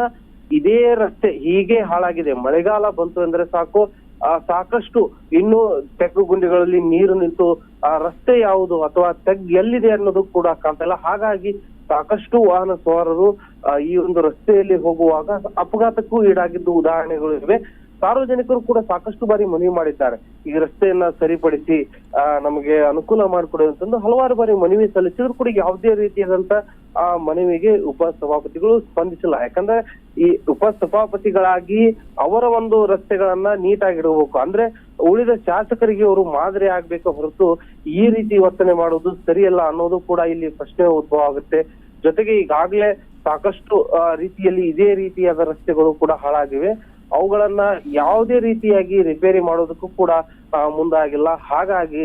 ಇದೇ ರಸ್ತೆ ಹೀಗೆ ಹಾಳಾಗಿದೆ. ಮಳೆಗಾಲ ಬಂತು ಅಂದ್ರೆ ಸಾಕು. ಆ, ಸಾಕಷ್ಟು ಇನ್ನು ತೆಗ್ಗು ಗುಂಡಿಗಳಲ್ಲಿ ನೀರು ನಿಂತು ಆ ರಸ್ತೆ ಯಾವುದು ಅಥವಾ ತೆಗ್ ಎಲ್ಲಿದೆ ಅನ್ನೋದು ಕೂಡ ಕಾಣ್ತಿಲ್ಲ ಹಾಗಾಗಿ ಸಾಕಷ್ಟು ವಾಹನ ಸವಾರರು ಆ, ಈ ಒಂದು ರಸ್ತೆಯಲ್ಲಿ ಹೋಗುವಾಗ ಅಪಘಾತಕ್ಕೂ ಈಡಾಗಿದ್ದು ಉದಾಹರಣೆಗಳು ಇವೆ. ಸಾರ್ವಜನಿಕರು ಕೂಡ ಸಾಕಷ್ಟು ಬಾರಿ ಮನವಿ ಮಾಡಿದ್ದಾರೆ. ಈ ರಸ್ತೆಯನ್ನ ಸರಿಪಡಿಸಿ ಆ, ನಮಗೆ ಅನುಕೂಲ ಮಾಡಿಕೊಡಿ ಅಂತಂದು ಹಲವಾರು ಬಾರಿ ಮನವಿ ಸಲ್ಲಿಸಿದ್ರು ಕೂಡ ಯಾವುದೇ ರೀತಿಯಾದಂತ ಆ ಮನವಿಗೆ ಉಪ ಸಭಾಪತಿಗಳು ಸ್ಪಂದಿಸಿಲ್ಲ. ಯಾಕಂದ್ರೆ ಈ ಉಪ ಸಭಾಪತಿಗಳಾಗಿ ಅವರ ಒಂದು ರಸ್ತೆಗಳನ್ನ ನೀಟಾಗಿಡಬೇಕು ಅಂದ್ರೆ ಉಳಿದ ಶಾಸಕರಿಗೆ ಅವರು ಮಾದರಿ ಆಗ್ಬೇಕು ಹೊರತು ಈ ರೀತಿ ವರ್ತನೆ ಮಾಡುವುದು ಸರಿಯಲ್ಲ ಅನ್ನೋದು ಕೂಡ ಇಲ್ಲಿ ಪ್ರಶ್ನೆ ಉದ್ಭವ ಆಗುತ್ತೆ. ಜೊತೆಗೆ ಈಗಾಗಲೇ ಸಾಕಷ್ಟು ರೀತಿಯಲ್ಲಿ ಇದೇ ರೀತಿಯಾದ ರಸ್ತೆಗಳು ಕೂಡ ಹಾಳಾಗಿವೆ. ಅವುಗಳನ್ನ ಯಾವುದೇ ರೀತಿಯಾಗಿ ರಿಪೇರಿ ಮಾಡೋದಕ್ಕೂ ಕೂಡ ಮುಂದಾಗಿಲ್ಲ. ಹಾಗಾಗಿ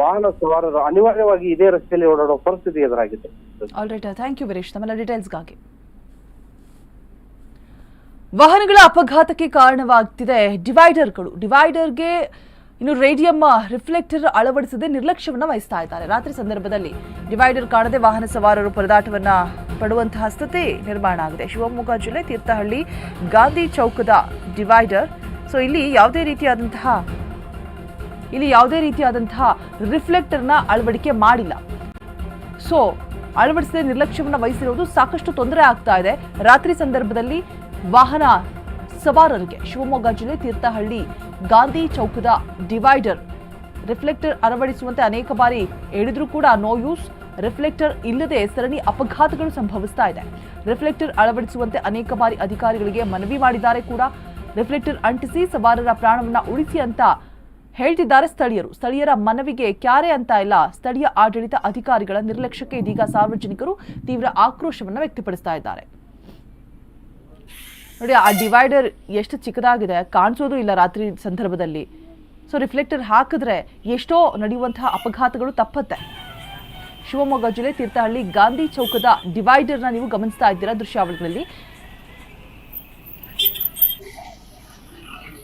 ವಾಹನ ಸವಾರರು ಅನಿವಾರ್ಯವಾಗಿ ಇದೇ ರಸ್ತೆಯಲ್ಲಿ ಓಡಾಡುವ ಪರಿಸ್ಥಿತಿ ಎದುರಾಗಿದೆ. ಥ್ಯಾಂಕ್ ಯು ವೀರೇಶ್ ಡೀಟೇಲ್ಸ್ಗಾಗಿ ವಾಹನಗಳ ಅಪಘಾತಕ್ಕೆ ಕಾರಣವಾಗ್ತಿದೆ ಡಿವೈಡರ್ಗಳು ಡಿವೈಡರ್ಗೆ ಇನ್ನು ರೇಡಿಯಂ ರಿಫ್ಲೆಕ್ಟರ್ ಅಳವಡಿಸದೆ ನಿರ್ಲಕ್ಷ್ಯವನ್ನು ವಹಿಸ್ತಾ ಇದ್ದಾರೆ. ರಾತ್ರಿ ಸಂದರ್ಭದಲ್ಲಿ ಡಿವೈಡರ್ ಕಾಣದೆ ವಾಹನ ಸವಾರರು ಪರದಾಟವನ್ನ ಪಡುವಂತಹ ಸ್ಥಿತಿ ನಿರ್ಮಾಣ ಆಗಿದೆ. ಶಿವಮೊಗ್ಗ ಜಿಲ್ಲೆ ತೀರ್ಥಹಳ್ಳಿ ಗಾಂಧಿ ಚೌಕದ ಡಿವೈಡರ್. ಸೊ ಇಲ್ಲಿ ಯಾವುದೇ ರೀತಿಯಾದಂತಹ, ಇಲ್ಲಿ ಯಾವುದೇ ರೀತಿಯಾದಂತಹ ರಿಫ್ಲೆಕ್ಟರ್ನ ಅಳವಡಿಕೆ ಮಾಡಿಲ್ಲ. ಸೊ ಅಳವಡಿಸದೆ ನಿರ್ಲಕ್ಷ್ಯವನ್ನು ವಹಿಸಿರುವುದು ಸಾಕಷ್ಟು ತೊಂದರೆ ಆಗ್ತಾ ಇದೆ. ರಾತ್ರಿ ಸಂದರ್ಭದಲ್ಲಿ ವಾಹನ ಸವಾರರಿಗೆ ಶಿವಮೊಗ್ಗ ಜಿಲ್ಲೆ ತೀರ್ಥಹಳ್ಳಿ ಗಾಂಧಿ ಚೌಕದ ಡಿವೈಡರ್ ರಿಫ್ಲೆಕ್ಟರ್ ಅಳವಡಿಸುವಂತೆ ಅನೇಕ ಬಾರಿ ಹೇಳಿದ್ರೂ ಕೂಡ ನೋ ಯೂಸ್. ರಿಫ್ಲೆಕ್ಟರ್ ಇಲ್ಲದೆ ಸರಣಿ ಅಪಘಾತಗಳು ಸಂಭವಿಸ್ತಾ ಇದೆ. ರಿಫ್ಲೆಕ್ಟರ್ ಅಳವಡಿಸುವಂತೆ ಅನೇಕ ಬಾರಿ ಅಧಿಕಾರಿಗಳಿಗೆ ಮನವಿ ಮಾಡಿದ್ದಾರೆ ಕೂಡ. ರಿಫ್ಲೆಕ್ಟರ್ ಅಂಟಿಸಿ ಸವಾರರ ಪ್ರಾಣವನ್ನ ಉಳಿಸಿ ಅಂತ ಹೇಳ್ತಿದ್ದಾರೆ ಸ್ಥಳೀಯರು. ಸ್ಥಳೀಯರ ಮನವಿಗೆ ಕ್ಯಾರೆ ಅಂತ ಇಲ್ಲ. ಸ್ಥಳೀಯ ಆಡಳಿತ ಅಧಿಕಾರಿಗಳ ನಿರ್ಲಕ್ಷ್ಯಕ್ಕೆ ಇದೀಗ ಸಾರ್ವಜನಿಕರು ತೀವ್ರ ಆಕ್ರೋಶವನ್ನು ವ್ಯಕ್ತಪಡಿಸ್ತಾ ಇದ್ದಾರೆ. ನೋಡಿ, ಆ ಡಿವೈಡರ್ ಎಷ್ಟು ಚಿಕ್ಕದಾಗಿದೆ, ಕಾಣಿಸೋದು ಇಲ್ಲ ರಾತ್ರಿ ಸಂದರ್ಭದಲ್ಲಿ. ಸೊ ರಿಫ್ಲೆಕ್ಟರ್ ಹಾಕಿದ್ರೆ ಎಷ್ಟೋ ನಡೆಯುವಂತಹ ಅಪಘಾತಗಳು ತಪ್ಪತ್ತೆ. ಶಿವಮೊಗ್ಗ ಜಿಲ್ಲೆ ತೀರ್ಥಹಳ್ಳಿ ಗಾಂಧಿ ಚೌಕದ ಡಿವೈಡರ್ನ ನೀವು ಗಮನಿಸ್ತಾ ಇದ್ದೀರಾ ದೃಶ್ಯಾವಳಿಗಳಲ್ಲಿ?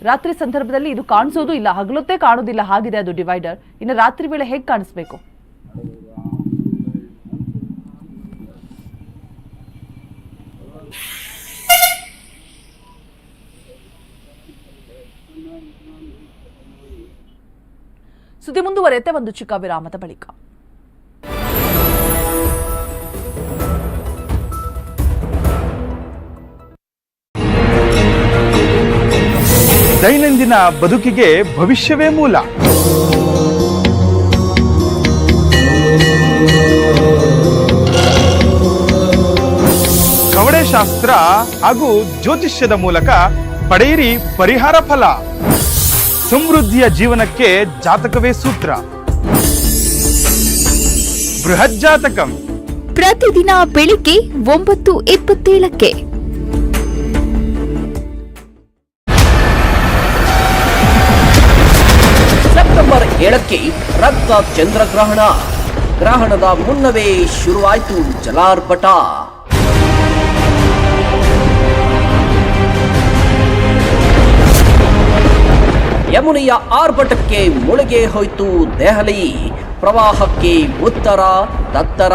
ರಾತ್ರಿ ಸಂದರ್ಭದಲ್ಲಿ ಇದು ಕಾಣಿಸೋದು ಇಲ್ಲ, ಹಗಲೊತ್ತೇ ಕಾಣೋದಿಲ್ಲ ಹಾಗಿದೆ ಅದು ಡಿವೈಡರ್ ಇನ್ನು ರಾತ್ರಿ ವೇಳೆ ಹೇಗೆ ಕಾಣಿಸ್ಬೇಕು? ಸುದ್ದಿ ಮುಂದುವರೆಯುತ್ತೆ. ಒಂದು ಚಿಕ್ಕ ವಿರಾಮದ ಬಳಿಕ. ದೈನಂದಿನ ಬದುಕಿಗೆ ಭವಿಷ್ಯವೇ ಮೂಲ. ಕವಡೆಶಾಸ್ತ್ರ ಹಾಗೂ ಜ್ಯೋತಿಷ್ಯದ ಮೂಲಕ ಪಡೆಯಿರಿ ಪರಿಹಾರ ಫಲ. ಸಮೃದ್ಧಿಯ ಜೀವನಕ್ಕೆ ಜಾತಕವೇ ಸೂತ್ರ. ಬೃಹತ್ ಜಾತಕಂ. ಪ್ರತಿದಿನ ಬೆಳಿಗ್ಗೆ ಒಂಬತ್ತು ಇಪ್ಪತ್ತೇಳಕ್ಕೆ. ಸೆಪ್ಟೆಂಬರ್ ಏಳಕ್ಕೆ ರಕ್ತ ಚಂದ್ರಗ್ರಹಣ. ಗ್ರಹಣದ ಮುನ್ನವೇ ಶುರುವಾಯಿತು ಜಲಾರ್ಭಟ. ಯಮುನೆಯ ಆರ್ಭಟಕ್ಕೆ ಮುಳುಗೆ ಹೋಯ್ತು ದೆಹಲಿ. ಪ್ರವಾಹಕ್ಕೆ ಉತ್ತರ ತತ್ತರ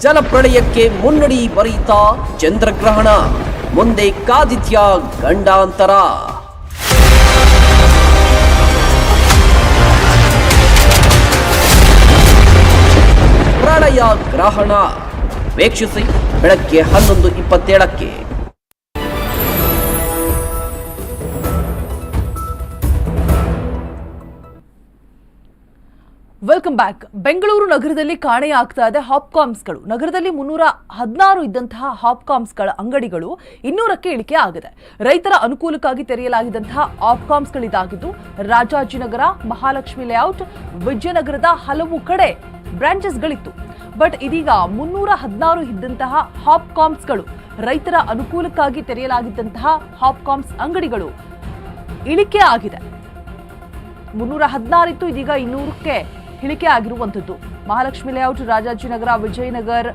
ಜಲಪ್ರಳಯಕ್ಕೆ ಮುನ್ನಡಿ ಬರೀತ ಚಂದ್ರಗ್ರಹಣ. ಮುಂದೆ ಕಾದಿತ್ಯ ಗಂಡಾಂತರ. ಪ್ರಳಯ ಗ್ರಹಣ. ವೀಕ್ಷಿಸಿ ಬೆಳಗ್ಗೆ ಹನ್ನೊಂದು ಇಪ್ಪತ್ತೇಳಕ್ಕೆ. ವೆಲ್ಕಮ್ ಬ್ಯಾಕ್ ಬೆಂಗಳೂರು ನಗರದಲ್ಲಿ ಕಾಣೆಯಾಗ್ತಾ ಇದೆ ಹಾಪ್ಕಾಮ್ಸ್ಗಳು ನಗರದಲ್ಲಿ ಮುನ್ನೂರ ಹದಿನಾರು ಇದ್ದಂತಹ ಹಾಪ್ಕಾಮ್ಸ್ಗಳ ಅಂಗಡಿಗಳು ಇನ್ನೂರಕ್ಕೆ ಇಳಿಕೆ ಆಗಿದೆ. ರೈತರ ಅನುಕೂಲಕ್ಕಾಗಿ ತೆರೆಯಲಾಗಿದ್ದಂತಹ ಹಾಪ್ಕಾಮ್ಸ್ಗಳಿದಾಗಿದ್ದು ರಾಜಾಜಿನಗರ, ಮಹಾಲಕ್ಷ್ಮಿ ಲೇಔಟ್ ವಿಜಯನಗರದ ಹಲವು ಕಡೆ ಬ್ರಾಂಚಸ್ಗಳಿತ್ತು ಬಟ್ ಇದೀಗ ಮುನ್ನೂರ ಹದಿನಾರು ಇದ್ದಂತಹ ಹಾಪ್ಕಾಮ್ಸ್ಗಳು ರೈತರ ಅನುಕೂಲಕ್ಕಾಗಿ ತೆರೆಯಲಾಗಿದ್ದಂತಹ ಹಾಪ್ಕಾಮ್ಸ್ ಅಂಗಡಿಗಳು ಇಳಿಕೆ ಆಗಿದೆ. ಮುನ್ನೂರ ಹದಿನಾರಿತ್ತು ಇದೀಗ ಇನ್ನೂರಕ್ಕೆ ಇಳಿಕೆ ಆಗಿರುವಂಥದ್ದು. ಮಹಾಲಕ್ಷ್ಮಿ ಲೇಔಟ್ ರಾಜಾಜಿನಗರ, ವಿಜಯನಗರ್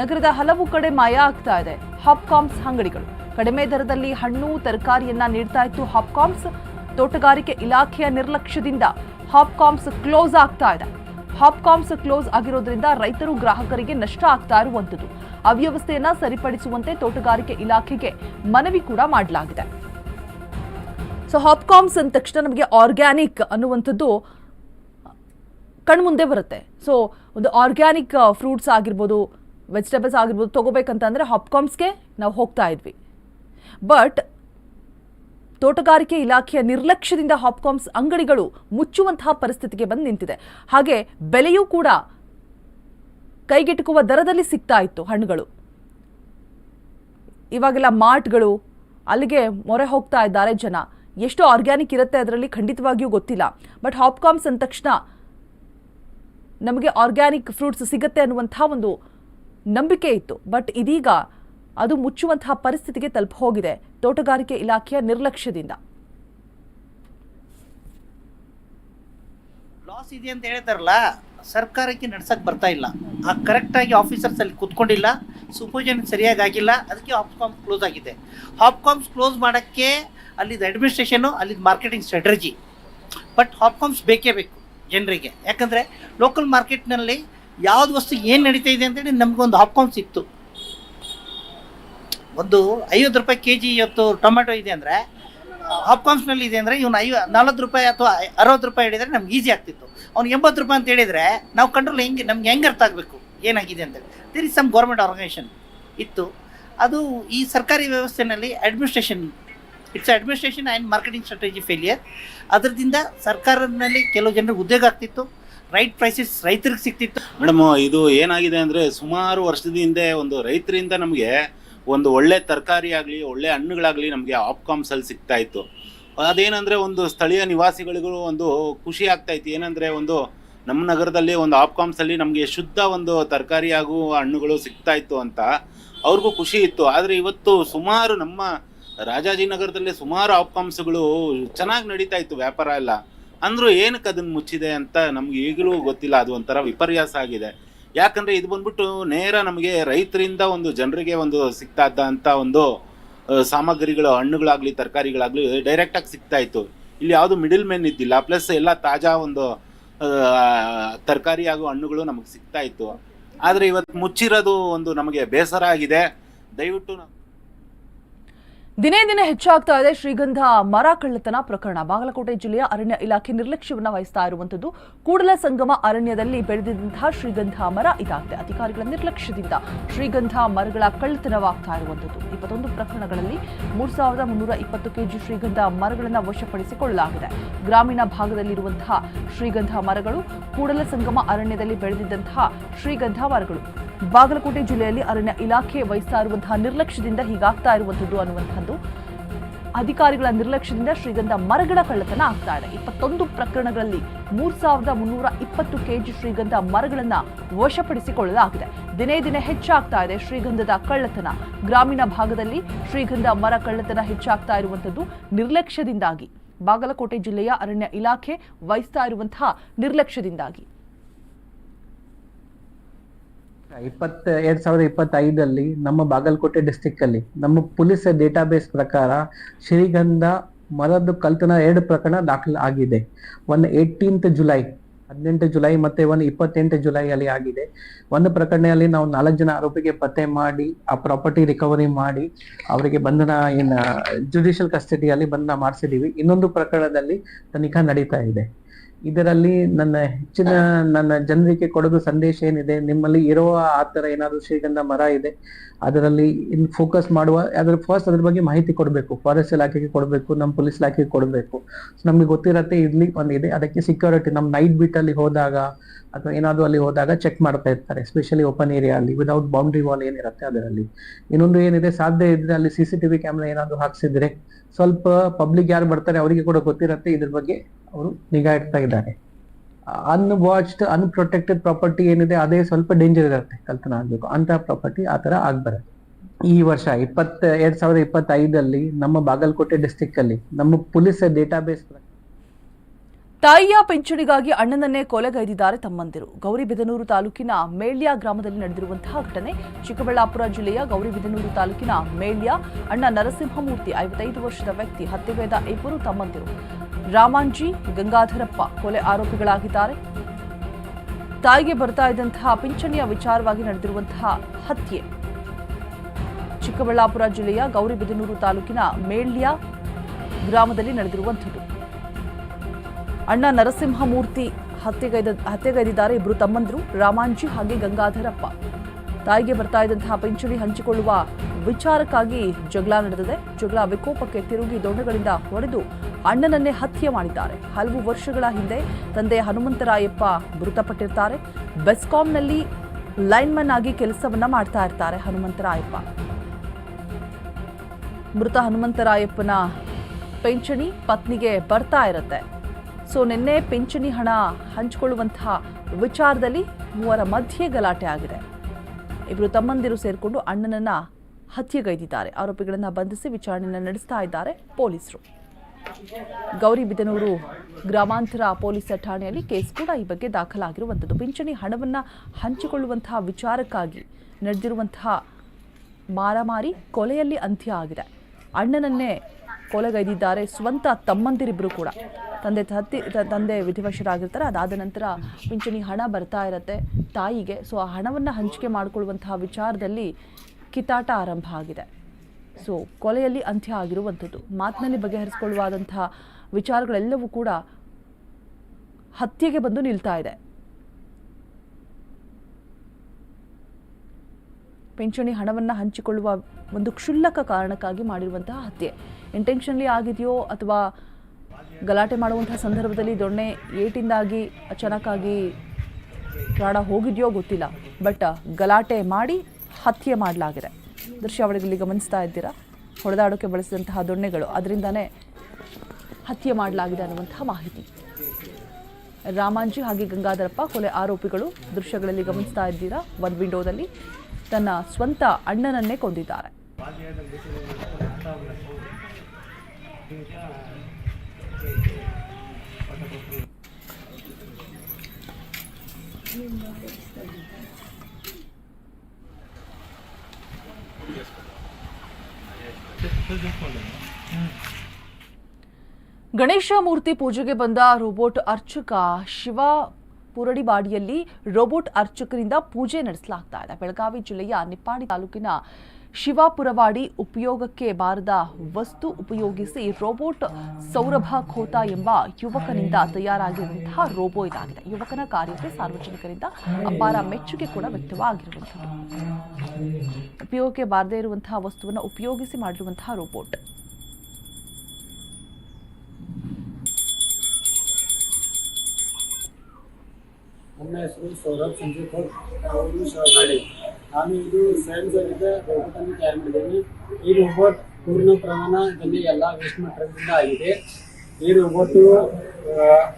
ನಗರದ ಹಲವು ಕಡೆ ಮಾಯ ಆಗ್ತಾ ಇದೆ ಹಾಪ್ಕಾಮ್ಸ್ ಅಂಗಡಿಗಳು. ಕಡಿಮೆ ದರದಲ್ಲಿ ಹಣ್ಣು, ತರಕಾರಿಯನ್ನ ನೀಡ್ತಾ ಇತ್ತು ಹಾಪ್ಕಾಮ್ಸ್ ತೋಟಗಾರಿಕೆ ಇಲಾಖೆಯ ನಿರ್ಲಕ್ಷ್ಯದಿಂದ ಹಾಪ್ಕಾಮ್ಸ್ ಕ್ಲೋಸ್ ಆಗ್ತಾ ಇದೆ. ಹಾಪ್ಕಾಮ್ಸ್ ಕ್ಲೋಸ್ ಆಗಿರೋದ್ರಿಂದ ರೈತರು ಗ್ರಾಹಕರಿಗೆ ನಷ್ಟ ಆಗ್ತಾ ಇರುವಂಥದ್ದು. ಅವ್ಯವಸ್ಥೆಯನ್ನ ಸರಿಪಡಿಸುವಂತೆ ತೋಟಗಾರಿಕೆ ಇಲಾಖೆಗೆ ಮನವಿ ಕೂಡ ಮಾಡಲಾಗಿದೆ. ಸೊ ಹಾಪ್ಕಾಮ್ಸ್ ಅಂದ ತಕ್ಷಣ ನಮಗೆ ಆರ್ಗ್ಯಾನಿಕ್ ಅನ್ನುವಂಥದ್ದು ಕಣ್ಮುಂದೆ ಬರುತ್ತೆ. ಸೊ ಒಂದು ಆರ್ಗ್ಯಾನಿಕ್ ಫ್ರೂಟ್ಸ್ ಆಗಿರ್ಬೋದು ವೆಜಿಟೇಬಲ್ಸ್ ಆಗಿರ್ಬೋದು ತೊಗೋಬೇಕಂತಂದರೆ ಹಾಪ್ಕಾಮ್ಸ್ಗೆ ನಾವು ಹೋಗ್ತಾ ಇದ್ವಿ. ಬಟ್ ತೋಟಗಾರಿಕೆ ಇಲಾಖೆಯ ನಿರ್ಲಕ್ಷ್ಯದಿಂದ ಹಾಪ್ಕಾಮ್ಸ್ ಅಂಗಡಿಗಳು ಮುಚ್ಚುವಂತಹ ಪರಿಸ್ಥಿತಿಗೆ ಬಂದು ನಿಂತಿದೆ. ಹಾಗೆ ಬೆಲೆಯೂ ಕೂಡ ಕೈಗೆಟುಕುವ ದರದಲ್ಲಿ ಸಿಗ್ತಾ ಇತ್ತು ಹಣ್ಣುಗಳು. ಇವಾಗೆಲ್ಲ ಮಾರ್ಟ್ಗಳು, ಅಲ್ಲಿಗೆ ಮೊರೆ ಹೋಗ್ತಾ ಇದ್ದಾರೆ ಜನ. ಎಷ್ಟು ಆರ್ಗ್ಯಾನಿಕ್ ಇರುತ್ತೆ ಅದರಲ್ಲಿ ಖಂಡಿತವಾಗಿಯೂ ಗೊತ್ತಿಲ್ಲ. ಬಟ್ ಹಾಪ್ಕಾಮ್ಸ್ ಅಂದ ತಕ್ಷಣ ನಮಗೆ ಆರ್ಗ್ಯಾನಿಕ್ ಫ್ರೂಟ್ಸ್ ಸಿಗುತ್ತೆ ಅನ್ನುವಂಥ ಒಂದು ನಂಬಿಕೆ ಇತ್ತು. ಬಟ್ ಇದೀಗ ಅದು ಮುಚ್ಚುವಂತಹ ಪರಿಸ್ಥಿತಿಗೆ ತಲುಪ ಹೋಗಿದೆ ತೋಟಗಾರಿಕೆ ಇಲಾಖೆಯ ನಿರ್ಲಕ್ಷ್ಯದಿಂದ. ಲಾಸ್ ಇದೆ ಅಂತ ಹೇಳ್ತಾರಲ್ಲ, ಸರ್ಕಾರಕ್ಕೆ ನಡ್ಸಕ್ ಬರ್ತಾ ಇಲ್ಲ. ಆ ಕರೆಕ್ಟಾಗಿ ಆಫೀಸರ್ಸ್ ಅಲ್ಲಿ ಕುತ್ಕೊಂಡಿಲ್ಲ ಸೂಪರ್ವಿಷನ್ ಸರಿಯಾಗಿ ಆಗಿಲ್ಲ, ಅದಕ್ಕೆ ಹಾಪ್ಕಾಮ್ಸ್ ಕ್ಲೋಸ್ ಆಗಿದೆ. ಹಾಪ್ಕಾಮ್ಸ್ ಕ್ಲೋಸ್ ಮಾಡೋಕ್ಕೆ ಅಲ್ಲಿದ್ದ ಅಡ್ಮಿನಿಸ್ಟ್ರೇಷನು ಅಲ್ಲಿದ್ದ ಮಾರ್ಕೆಟಿಂಗ್ ಸ್ಟ್ರಾಟಜಿ ಬಟ್ ಹಾಪ್ಕಾಮ್ಸ್ ಬೇಕೇ ಬೇಕು ಜನರಿಗೆ. ಯಾಕಂದರೆ ಲೋಕಲ್ ಮಾರ್ಕೆಟ್ನಲ್ಲಿ ಯಾವ್ದು ವಸ್ತು ಏನು ನಡೀತಾ ಇದೆ ಅಂತೇಳಿ ನಮಗೊಂದು ಹಾಪ್ಕಾಮ್ಸ್ ಸಿಕ್ತು. ಒಂದು ಐವತ್ತು ರೂಪಾಯಿ ಕೆ ಜಿ ಇವತ್ತು ಟೊಮೆಟೊ ಇದೆ ಅಂದರೆ ಹಾಪ್ಕಾಮ್ಸ್ನಲ್ಲಿ ಇದೆ ಅಂದರೆ ಇವನು ಐವ ನಲ್ವತ್ತು ರೂಪಾಯಿ ಅಥವಾ ಅರವತ್ತು ರೂಪಾಯಿ ಹೇಳಿದರೆ ನಮ್ಗೆ ಈಸಿ ಆಗ್ತಿತ್ತು. ಅವ್ನು ಎಂಬತ್ತು ರೂಪಾಯಿ ಅಂತ ಹೇಳಿದರೆ ನಾವು ಕಂಟ್ರೋಲ್ ಹೆಂಗೆ ನಮ್ಗೆ ಹೆಂಗೆ ಅರ್ಥ ಆಗಬೇಕು? ಏನಾಗಿದೆ ಅಂತ there is some government organisation ಇತ್ತು. ಅದು ಈ ಸರ್ಕಾರಿ ವ್ಯವಸ್ಥೆಯಲ್ಲಿ administration it's administration and marketing strategy failure ಅದರಿಂದ ಸರ್ಕಾರದಲ್ಲಿ ಕೆಲವು ಜನರಿಗೆ ಉದ್ಯೋಗ ಆಗ್ತಿತ್ತು. ರೈಟ್ ಪ್ರೈಸಸ್ ರೈತರಿಗೆ ಸಿಗ್ತಿತ್ತು. ಮೇಡಮ್, ಇದು ಏನಾಗಿದೆ ಅಂದರೆ ಸುಮಾರು ವರ್ಷದ ಹಿಂದೆ ಒಂದು ರೈತರಿಂದ ನಮಗೆ ಒಂದು ಒಳ್ಳೆ ತರಕಾರಿ ಆಗಲಿ, ಒಳ್ಳೆ ಹಣ್ಣುಗಳಾಗಲಿ ನಮಗೆ ಆಪ್ಕಾಮ್ಸಲ್ಲಿ ಸಿಗ್ತಾ ಇತ್ತು. ಅದೇನಂದರೆ ಒಂದು ಸ್ಥಳೀಯ ನಿವಾಸಿಗಳಿಗೂ ಒಂದು ಖುಷಿ ಆಗ್ತಾ ಇತ್ತು. ಏನಂದರೆ ಒಂದು ನಮ್ಮ ನಗರದಲ್ಲಿ ಒಂದು ಆಪ್ಕಾಮ್ಸಲ್ಲಿ ನಮಗೆ ಶುದ್ಧ ಒಂದು ತರಕಾರಿ ಹಾಗೂ ಹಣ್ಣುಗಳು ಸಿಗ್ತಾ ಇತ್ತು ಅಂತ ಅವ್ರಿಗೂ ಖುಷಿ ಇತ್ತು. ಆದರೆ ಇವತ್ತು ಸುಮಾರು ನಮ್ಮ ರಾಜಾಜಿನಗರದಲ್ಲಿ ಸುಮಾರು ಆಪ್ಕಾಮ್ಸ್ಗಳು ಚೆನ್ನಾಗಿ ನಡೀತಾ ಇತ್ತು ವ್ಯಾಪಾರ ಎಲ್ಲ. ಅಂದರೂ ಏನಕ್ಕೆ ಅದನ್ನು ಮುಚ್ಚಿದೆ ಅಂತ ನಮ್ಗೆ ಈಗಲೂ ಗೊತ್ತಿಲ್ಲ. ಅದು ಒಂಥರ ವಿಪರ್ಯಾಸ ಆಗಿದೆ. ಯಾಕಂದರೆ ಇದು ಬಂದ್ಬಿಟ್ಟು ನೇರ ನಮಗೆ ರೈತರಿಂದ ಒಂದು ಜನರಿಗೆ ಒಂದು ಸಿಗ್ತಾ ಇದ್ದಂಥ ಒಂದು ಸಾಮಗ್ರಿಗಳ, ಹಣ್ಣುಗಳಾಗಲಿ, ತರಕಾರಿಗಳಾಗಲಿ ಡೈರೆಕ್ಟಾಗಿ ಸಿಗ್ತಾ ಇತ್ತು. ಇಲ್ಲಿ ಯಾವುದು ಮಿಡಿಲ್ ಮೆನ್ ಇದ್ದಿಲ್ಲ. ಪ್ಲಸ್ ಎಲ್ಲ ತಾಜಾ ಒಂದು ತರಕಾರಿ ಹಾಗೂ ಹಣ್ಣುಗಳು ನಮಗೆ ಸಿಗ್ತಾ ಇತ್ತು. ಆದರೆ ಇವತ್ತು ಮುಚ್ಚಿರೋದು ಒಂದು ನಮಗೆ ಬೇಸರ ಆಗಿದೆ. ದಯವಿಟ್ಟು ದಿನೇ ದಿನೇ ಹೆಚ್ಚಾಗ್ತಾ ಇದೆ ಶ್ರೀಗಂಧ ಮರ ಕಳ್ಳತನ ಪ್ರಕರಣ. ಬಾಗಲಕೋಟೆ ಜಿಲ್ಲೆಯ ಅರಣ್ಯ ಇಲಾಖೆ ನಿರ್ಲಕ್ಷ್ಯವನ್ನು ವಹಿಸ್ತಾ ಇರುವಂತದ್ದು ಕೂಡಲ ಸಂಗಮ ಅರಣ್ಯದಲ್ಲಿ ಬೆಳೆದಿದ್ದಂತಹ ಶ್ರೀಗಂಧ ಮರ ಇದಾಗಿದೆ ಅಧಿಕಾರಿಗಳ ನಿರ್ಲಕ್ಷ್ಯದಿಂದ ಶ್ರೀಗಂಧ ಮರಗಳ ಕಳ್ಳತನವಾಗ್ತಾ ಇರುವಂತದ್ದು ಇಪ್ಪತ್ತೊಂದು ಪ್ರಕರಣಗಳಲ್ಲಿ ಮೂರ್ ಸಾವಿರದ ಮುನ್ನೂರ ಇಪ್ಪತ್ತು ಕೆಜಿ ಶ್ರೀಗಂಧ ಮರಗಳನ್ನು ವಶಪಡಿಸಿಕೊಳ್ಳಲಾಗಿದೆ. ಗ್ರಾಮೀಣ ಭಾಗದಲ್ಲಿರುವಂತಹ ಶ್ರೀಗಂಧ ಮರಗಳು ಕೂಡಲ ಸಂಗಮ ಅರಣ್ಯದಲ್ಲಿ ಬೆಳೆದಿದ್ದಂತಹ ಶ್ರೀಗಂಧ ಮರಗಳು. ಬಾಗಲಕೋಟೆ ಜಿಲ್ಲೆಯಲ್ಲಿ ಅರಣ್ಯ ಇಲಾಖೆ ವಹಿಸ್ತಾ ಇರುವಂತಹ ನಿರ್ಲಕ್ಷ್ಯದಿಂದ ಹೀಗಾಗ್ತಾ ಇರುವಂತದ್ದು ಅನ್ನುವಂಥದ್ದು. ಅಧಿಕಾರಿಗಳ ನಿರ್ಲಕ್ಷ್ಯದಿಂದ ಶ್ರೀಗಂಧ ಮರಗಳ ಕಳ್ಳತನ ಆಗ್ತಾ ಇದೆ. ಇಪ್ಪತ್ತೊಂದು ಪ್ರಕರಣಗಳಲ್ಲಿ ಮೂರ್ ಸಾವಿರದ ಮುನ್ನೂರ ಇಪ್ಪತ್ತು ಕೆಜಿ ಶ್ರೀಗಂಧ ಮರಗಳನ್ನ ವಶಪಡಿಸಿಕೊಳ್ಳಲಾಗಿದೆ. ದಿನೇ ದಿನೇ ಹೆಚ್ಚಾಗ್ತಾ ಇದೆ ಶ್ರೀಗಂಧದ ಕಳ್ಳತನ. ಗ್ರಾಮೀಣ ಭಾಗದಲ್ಲಿ ಶ್ರೀಗಂಧ ಮರ ಕಳ್ಳತನ ಹೆಚ್ಚಾಗ್ತಾ ಇರುವಂತದ್ದು ನಿರ್ಲಕ್ಷ್ಯದಿಂದಾಗಿ. ಬಾಗಲಕೋಟೆ ಜಿಲ್ಲೆಯ ಅರಣ್ಯ ಇಲಾಖೆ ವಹಿಸ್ತಾ ಇರುವಂತಹ ನಿರ್ಲಕ್ಷ್ಯದಿಂದಾಗಿ. ಇಪ್ಪತ್ತ, ಎರಡ್ ಸಾವಿರದ ಇಪ್ಪತ್ತೈದಲ್ಲಿ ನಮ್ಮ ಬಾಗಲಕೋಟೆ ಡಿಸ್ಟಿಕ್ ಅಲ್ಲಿ ನಮ್ಮ ಪೊಲೀಸ್ ಡೇಟಾಬೇಸ್ ಪ್ರಕಾರ ಶ್ರೀಗಂಧ ಮರದ ಕಲ್ತನ ಎರಡು ಪ್ರಕರಣ ದಾಖಲು ಆಗಿದೆ. ಒಂದು ಏಯ್ಟೀನ್ತ್ ಜುಲೈ ಹದಿನೆಂಟು ಜುಲೈ ಮತ್ತೆ ಒಂದು ಇಪ್ಪತ್ತೆಂಟು ಜುಲೈ ಅಲ್ಲಿ ಆಗಿದೆ. ಒಂದು ಪ್ರಕರಣದಲ್ಲಿ ನಾವು ನಾಲ್ಕು ಜನ ಆರೋಪಿಗೆ ಪತ್ತೆ ಮಾಡಿ, ಆ ಪ್ರಾಪರ್ಟಿ ರಿಕವರಿ ಮಾಡಿ, ಅವರಿಗೆ ಬಂಧನ ಏನ ಜುಡಿಷಿಯಲ್ ಕಸ್ಟಡಿಯಲ್ಲಿ ಬಂಧನ ಮಾಡಿಸಿದೀವಿ. ಇನ್ನೊಂದು ಪ್ರಕರಣದಲ್ಲಿ ತನಿಖಾ ನಡೀತಾ ಇದೆ. ಇದರಲ್ಲಿ ನನ್ನ ಹೆಚ್ಚಿನ ನನ್ನ ಜನರಿಗೆ ಕೊಡೋದು ಸಂದೇಶ ಏನಿದೆ, ನಿಮ್ಮಲ್ಲಿ ಇರುವ ಆ ತರ ಏನಾದರೂ ಶ್ರೀಗಂಧ ಮರ ಇದೆ, ಅದರಲ್ಲಿ ಇನ್ ಫೋಕಸ್ ಮಾಡುವ, ಅದ್ರ ಫಸ್ಟ್ ಅದ್ರ ಬಗ್ಗೆ ಮಾಹಿತಿ ಕೊಡಬೇಕು ಫಾರೆಸ್ಟ್ ಇಲಾಖೆಗೆ ಕೊಡಬೇಕು, ನಮ್ಮ ಪೊಲೀಸ್ ಇಲಾಖೆಗೆ ಕೊಡಬೇಕು. ನಮ್ಗೆ ಗೊತ್ತಿರತ್ತೆ ಇಲ್ಲಿ ಒಂದಿದೆ ಅದಕ್ಕೆ ಸೆಕ್ಯೂರಿಟಿ ನಮ್ಮ ನೈಟ್ ಬಿಟ್ ಅಲ್ಲಿ ಹೋದಾಗ ಅಥವಾ ಏನಾದರೂ ಅಲ್ಲಿ ಹೋದಾಗ ಚೆಕ್ ಮಾಡ್ತಾ ಇರ್ತಾರೆ ಎಸ್ಪೆಷಲಿ ಓಪನ್ ಏರಿಯಾ ಅಲ್ಲಿ ವಿದೌಟ್ ಬೌಂಡ್ರಿ ವಾಲ್ ಏನಿರುತ್ತೆ ಅದರಲ್ಲಿ. ಇನ್ನೊಂದು ಏನಿದೆ, ಸಾಧ್ಯ ಇದ್ರೆ ಅಲ್ಲಿ ಸಿ ಸಿ ಟಿವಿ ಕ್ಯಾಮ್ರಾ ಏನಾದರೂ ಹಾಕ್ಸಿದ್ರೆ ಸ್ವಲ್ಪ ಪಬ್ಲಿಕ್ ಯಾರು ಬರ್ತಾರೆ, ಅವರಿಗೆ ಕೂಡ ಗೊತ್ತಿರತ್ತೆ ಇದ್ರ ಬಗ್ಗೆ ಅವರು ನಿಗಾ ಇಡ್ತಾ ಇದ್ದಾರೆ ಅನ್ವಾಚ್ಡ್ ಅನ್ಪ್ರೊಟೆಕ್ಟೆಡ್ ಪ್ರಾಪರ್ಟಿ ಏನಿದೆ, ಅದೇ ಸ್ವಲ್ಪ ಡೇಂಜರ್ ಇರುತ್ತೆ ಕಲ್ಪನಾ ಆಗ್ಬೇಕು ಅಂತ ಪ್ರಾಪರ್ಟಿ ಆ ತರ ಆಗ್ಬಾರದು. ಈ ವರ್ಷ ಇಪ್ಪತ್ತ, ಎರಡ್ ಸಾವಿರದ ಇಪ್ಪತ್ತೈದಲ್ಲಿ ನಮ್ಮ ಬಾಗಲಕೋಟೆ ಡಿಸ್ಟಿಕ್ ಅಲ್ಲಿ, ನಮ್ಮ ಪೊಲೀಸ್ ಡೇಟಾಬೇಸ್ ತಾಯಿಯ ಪಿಂಚಣಿಗಾಗಿ ಅಣ್ಣನನ್ನೇ ಕೊಲೆಗೈದಿದ್ದಾರೆ ತಮ್ಮಂದಿರು. ಗೌರಿಬಿದನೂರು ತಾಲೂಕಿನ ಮೇಳ್ಯ ಗ್ರಾಮದಲ್ಲಿ ನಡೆದಿರುವಂತಹ ಘಟನೆ ಚಿಕ್ಕಬಳ್ಳಾಪುರ ಜಿಲ್ಲೆಯ ಗೌರಿಬಿದನೂರು ತಾಲೂಕಿನ ಮೇಳ್ಯ ಅಣ್ಣ ನರಸಿಂಹಮೂರ್ತಿ, ಐವತ್ತೈದು ವರ್ಷದ ವ್ಯಕ್ತಿ ಹತ್ಯೆಗೈದ ಇಬ್ಬರು ತಮ್ಮಂದಿರು. ರಾಮಾಂಜಿ, ಗಂಗಾಧರಪ್ಪ ಕೊಲೆ ಆರೋಪಿಗಳಾಗಿದ್ದಾರೆ. ತಾಯಿಗೆ ಬರ್ತಾ ಇದ್ದಂತಹ ಪಿಂಚಣಿಯ ವಿಚಾರವಾಗಿ ನಡೆದಿರುವಂತಹ ಹತ್ಯೆ. ಚಿಕ್ಕಬಳ್ಳಾಪುರ ಜಿಲ್ಲೆಯ ಗೌರಿಬಿದನೂರು ತಾಲೂಕಿನ ಮೇಳ್ಯ ಗ್ರಾಮದಲ್ಲಿ ನಡೆದಿರುವಂಥದ್ದು. ಅಣ್ಣ ನರಸಿಂಹಮೂರ್ತಿ ಹತ್ಯೆಗೈದ, ಹತ್ಯೆಗೈದಿದ್ದಾರೆ. ಇಬ್ಬರು ತಮ್ಮಂದರು, ರಾಮಾಂಜಿ ಹಾಗೆ ಗಂಗಾಧರಪ್ಪ. ತಾಯಿಗೆ ಬರ್ತಾ ಇದ್ದಂತಹ ಪಿಂಚಣಿ ಹಂಚಿಕೊಳ್ಳುವ ವಿಚಾರಕ್ಕಾಗಿ ಜಗಳ ನಡೆದಿದೆ. ಜಗಳ ವಿಕೋಪಕ್ಕೆ ತಿರುಗಿ ದೊಣ್ಣೆಗಳಿಂದ ಹೊಡೆದು ಅಣ್ಣನನ್ನೇ ಹತ್ಯೆ ಮಾಡಿದ್ದಾರೆ. ಹಲವು ವರ್ಷಗಳ ಹಿಂದೆ ತಂದೆ ಹನುಮಂತರಾಯಪ್ಪ ಮೃತಪಟ್ಟಿರ್ತಾರೆ. ಬೆಸ್ಕಾಂನಲ್ಲಿ ಲೈನ್ಮನ್ ಆಗಿ ಕೆಲಸವನ್ನ ಮಾಡ್ತಾ ಇರ್ತಾರೆ ಹನುಮಂತರಾಯಪ್ಪ. ಮೃತ ಹನುಮಂತರಾಯಪ್ಪನ ಪಿಂಚಣಿ ಪತ್ನಿಗೆ ಬರ್ತಾ ಇರುತ್ತೆ. ಸೊ, ನಿನ್ನೆ ಪಿಂಚಣಿ ಹಣ ಹಂಚಿಕೊಳ್ಳುವಂತಹ ವಿಚಾರದಲ್ಲಿ ಮೂವರ ಮಧ್ಯೆ ಗಲಾಟೆ ಆಗಿದೆ. ಇಬ್ಬರು ತಮ್ಮಂದಿರು ಸೇರಿಕೊಂಡು ಅಣ್ಣನನ್ನ ಹತ್ಯೆಗೈದಿದ್ದಾರೆ. ಆರೋಪಿಗಳನ್ನು ಬಂಧಿಸಿ ವಿಚಾರಣೆಯನ್ನು ನಡೆಸ್ತಾ ಇದ್ದಾರೆ ಪೊಲೀಸರು. ಗೌರಿಬಿದನೂರು ಗ್ರಾಮಾಂತರ ಪೊಲೀಸ್ ಠಾಣೆಯಲ್ಲಿ ಕೇಸ್ ಕೂಡ ಈ ಬಗ್ಗೆ ದಾಖಲಾಗಿರುವಂಥದ್ದು. ಪಿಂಚಣಿ ಹಣವನ್ನು ಹಂಚಿಕೊಳ್ಳುವಂತಹ ವಿಚಾರಕ್ಕಾಗಿ ನಡೆದಿರುವಂತಹ ಮಾರಾಮಾರಿ ಕೊಲೆಯಲ್ಲಿ ಅಂತ್ಯ ಆಗಿದೆ. ಅಣ್ಣನನ್ನೇ ಕೊಲೆಗೈದಿದ್ದಾರೆ. ಸ್ವಂತ ತಮ್ಮಂದಿರಿಬ್ಬರು ಕೂಡ. ತಂದೆ ತತ್ತಿ, ತಂದೆ ವಿಧಿವಶರಾಗಿರ್ತಾರೆ. ಅದಾದ ನಂತರ ಪಿಂಚಣಿ ಹಣ ಬರ್ತಾ ಇರತ್ತೆ ತಾಯಿಗೆ. ಸೊ, ಆ ಹಣವನ್ನು ಹಂಚಿಕೆ ಮಾಡಿಕೊಳ್ಳುವಂತಹ ವಿಚಾರದಲ್ಲಿ ಕಿತ್ತಾಟ ಆರಂಭ ಆಗಿದೆ. ಸೊ ಕೊಲೆಯಲ್ಲಿ ಅಂತ್ಯ ಆಗಿರುವಂಥದ್ದು. ಮಾತಿನಲ್ಲಿ ಬಗೆಹರಿಸಿಕೊಳ್ಳುವಾದಂತಹ ವಿಚಾರಗಳೆಲ್ಲವೂ ಕೂಡ ಹತ್ಯೆಗೆ ಬಂದು ನಿಲ್ತಾ ಇದೆ. ಪಿಂಚಣಿ ಹಣವನ್ನು ಹಂಚಿಕೊಳ್ಳುವ ಒಂದು ಕ್ಷುಲ್ಲಕ ಕಾರಣಕ್ಕಾಗಿ ಮಾಡಿರುವಂತಹ ಹತ್ಯೆ. ಇಂಟೆನ್ಷನ್ಲಿ ಆಗಿದೆಯೋ ಅಥವಾ ಗಲಾಟೆ ಮಾಡುವಂತಹ ಸಂದರ್ಭದಲ್ಲಿ ದೊಣ್ಣೆ ಏಟಿಂದಾಗಿ ಅಚಾನಕ್ಕಾಗಿ ಪ್ರಾಣ ಹೋಗಿದೆಯೋ ಗೊತ್ತಿಲ್ಲ. ಬಟ್ ಗಲಾಟೆ ಮಾಡಿ ಹತ್ಯೆ ಮಾಡಲಾಗಿದೆ. ದೃಶ್ಯಾವಳಿಗಳಲ್ಲಿ ಗಮನಿಸ್ತಾ ಇದ್ದೀರಾ? ಹೊಡೆದಾಡೋಕೆ ಬಳಸಿದಂತಹ ದೊಣ್ಣೆಗಳು. ಅದರಿಂದನೇ ಹತ್ಯೆ ಮಾಡಲಾಗಿದೆ ಅನ್ನುವಂತಹ ಮಾಹಿತಿ. ರಾಮಾಂಜಿ ಹಾಗೆ ಗಂಗಾಧರಪ್ಪ ಕೊಲೆ ಆರೋಪಿಗಳು ದೃಶ್ಯಗಳಲ್ಲಿ ಗಮನಿಸ್ತಾ ಇದ್ದೀರಾ? ಒಂದು ವಿಂಡೋದಲ್ಲಿ ತನ್ನ ಸ್ವಂತ ಅಣ್ಣನನ್ನೇ ಕೊಂದಿದ್ದಾರೆ. ಗಣೇಶ ಮೂರ್ತಿ ಪೂಜೆಗೆ ಬಂದ ರೋಬೋಟ್ ಅರ್ಚಕ ಶಿವ ಪುರಡಿಬಾಡಿಯಲ್ಲಿ ರೋಬೋಟ್ ಅರ್ಚಕರಿಂದ ಪೂಜೆ ನಡೆಸಲಾಗ್ತಾ ಇದೆ. ಬೆಳಗಾವಿ ಜಿಲ್ಲೆಯ ನಿಪ್ಪಾಣಿ ತಾಲೂಕಿನ ಶಿವಾಪುರವಾಡಿ ಉಪಯೋಗಕ್ಕೆ ಬಾರದ ವಸ್ತು ಉಪಯೋಗಿಸಿ ರೋಬೋಟ್ ಸೌರಭ ಖೋತಾ ಎಂಬ ಯುವಕನಿಂದ ತಯಾರಾಗಿರುವಂತಹ ರೋಬೋ ಇದಾಗಿದೆ. ಯುವಕನ ಕಾರ್ಯಕ್ಕೆ ಸಾರ್ವಜನಿಕರಿಂದ ಅಪಾರ ಮೆಚ್ಚುಗೆ ಕೂಡ ವ್ಯಕ್ತವಾಗಿರುವಂಥದ್ದು. ಉಪಯೋಗಕ್ಕೆ ಬಾರದೇ ಇರುವಂತಹ ವಸ್ತುವನ್ನು ಉಪಯೋಗಿಸಿ ಮಾಡಿರುವಂತಹ ರೋಬೋಟ್. ನನ್ನ ಹೆಸರು ಸೌರಭ್ ಸಂಜೀವ್ ಅವರು ನಾನು ಇದು ಸ್ವಯಂಚಾಲಿತ ರೋಬೋಟ್ ಅನ್ನು ತಯಾರು ಮಾಡಿದ್ದೀನಿ. ಈ ರೋಬೋಟ್ ಪೂರ್ಣ ಪ್ರಮಾಣದಲ್ಲಿ ಎಲ್ಲ ವೇಸ್ಟ್ ಮಟೀರಿಯಲ್ನಿಂದ ಆಗಿದೆ. ಈ ರೋಬೋಟು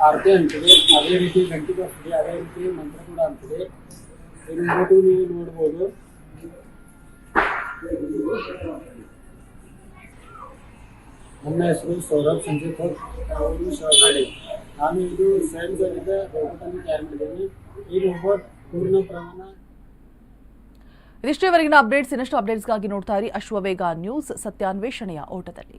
ಆರತಿ ಅಂತಿದೆ. ಅದೇ ರೀತಿ ಗಂಟೆ ಬರ್ತದೆ ಅದೇ ರೀತಿ ಮಂತ್ರ ಕೂಡ ಅಂತಿದೆ. ಈ ರೋಬೋಟು ನೀವು ನೋಡ್ಬೋದು. ನನ್ನ ಹೆಸರು ಸೌರಭ್ ಭಟ್ ಅವರು ಮಾಡಿ. ನಾನು ಇದು ಸ್ವಯಂಚಾಲಿತ ರೋಬೋಟ್ ಅನ್ನು ತಯಾರು ಮಾಡಿದ್ದೀನಿ. ಈ ರೋಬೋಟ್ ಪೂರ್ಣ ಪ್ರಮಾಣ ಇದಿಷ್ಟೇವರೆಗಿನ ಅಪ್ಡೇಟ್ಸ್ ಇನ್ನಷ್ಟು ಅಪ್ಡೇಟ್ಸ್ಗಾಗಿ ನೋಡ್ತಾ ಇರಿ ಅಶ್ವವೇಗ ನ್ಯೂಸ್ ಸತ್ಯಾನ್ವೇಷಣೆಯ ಓಟದಲ್ಲಿ.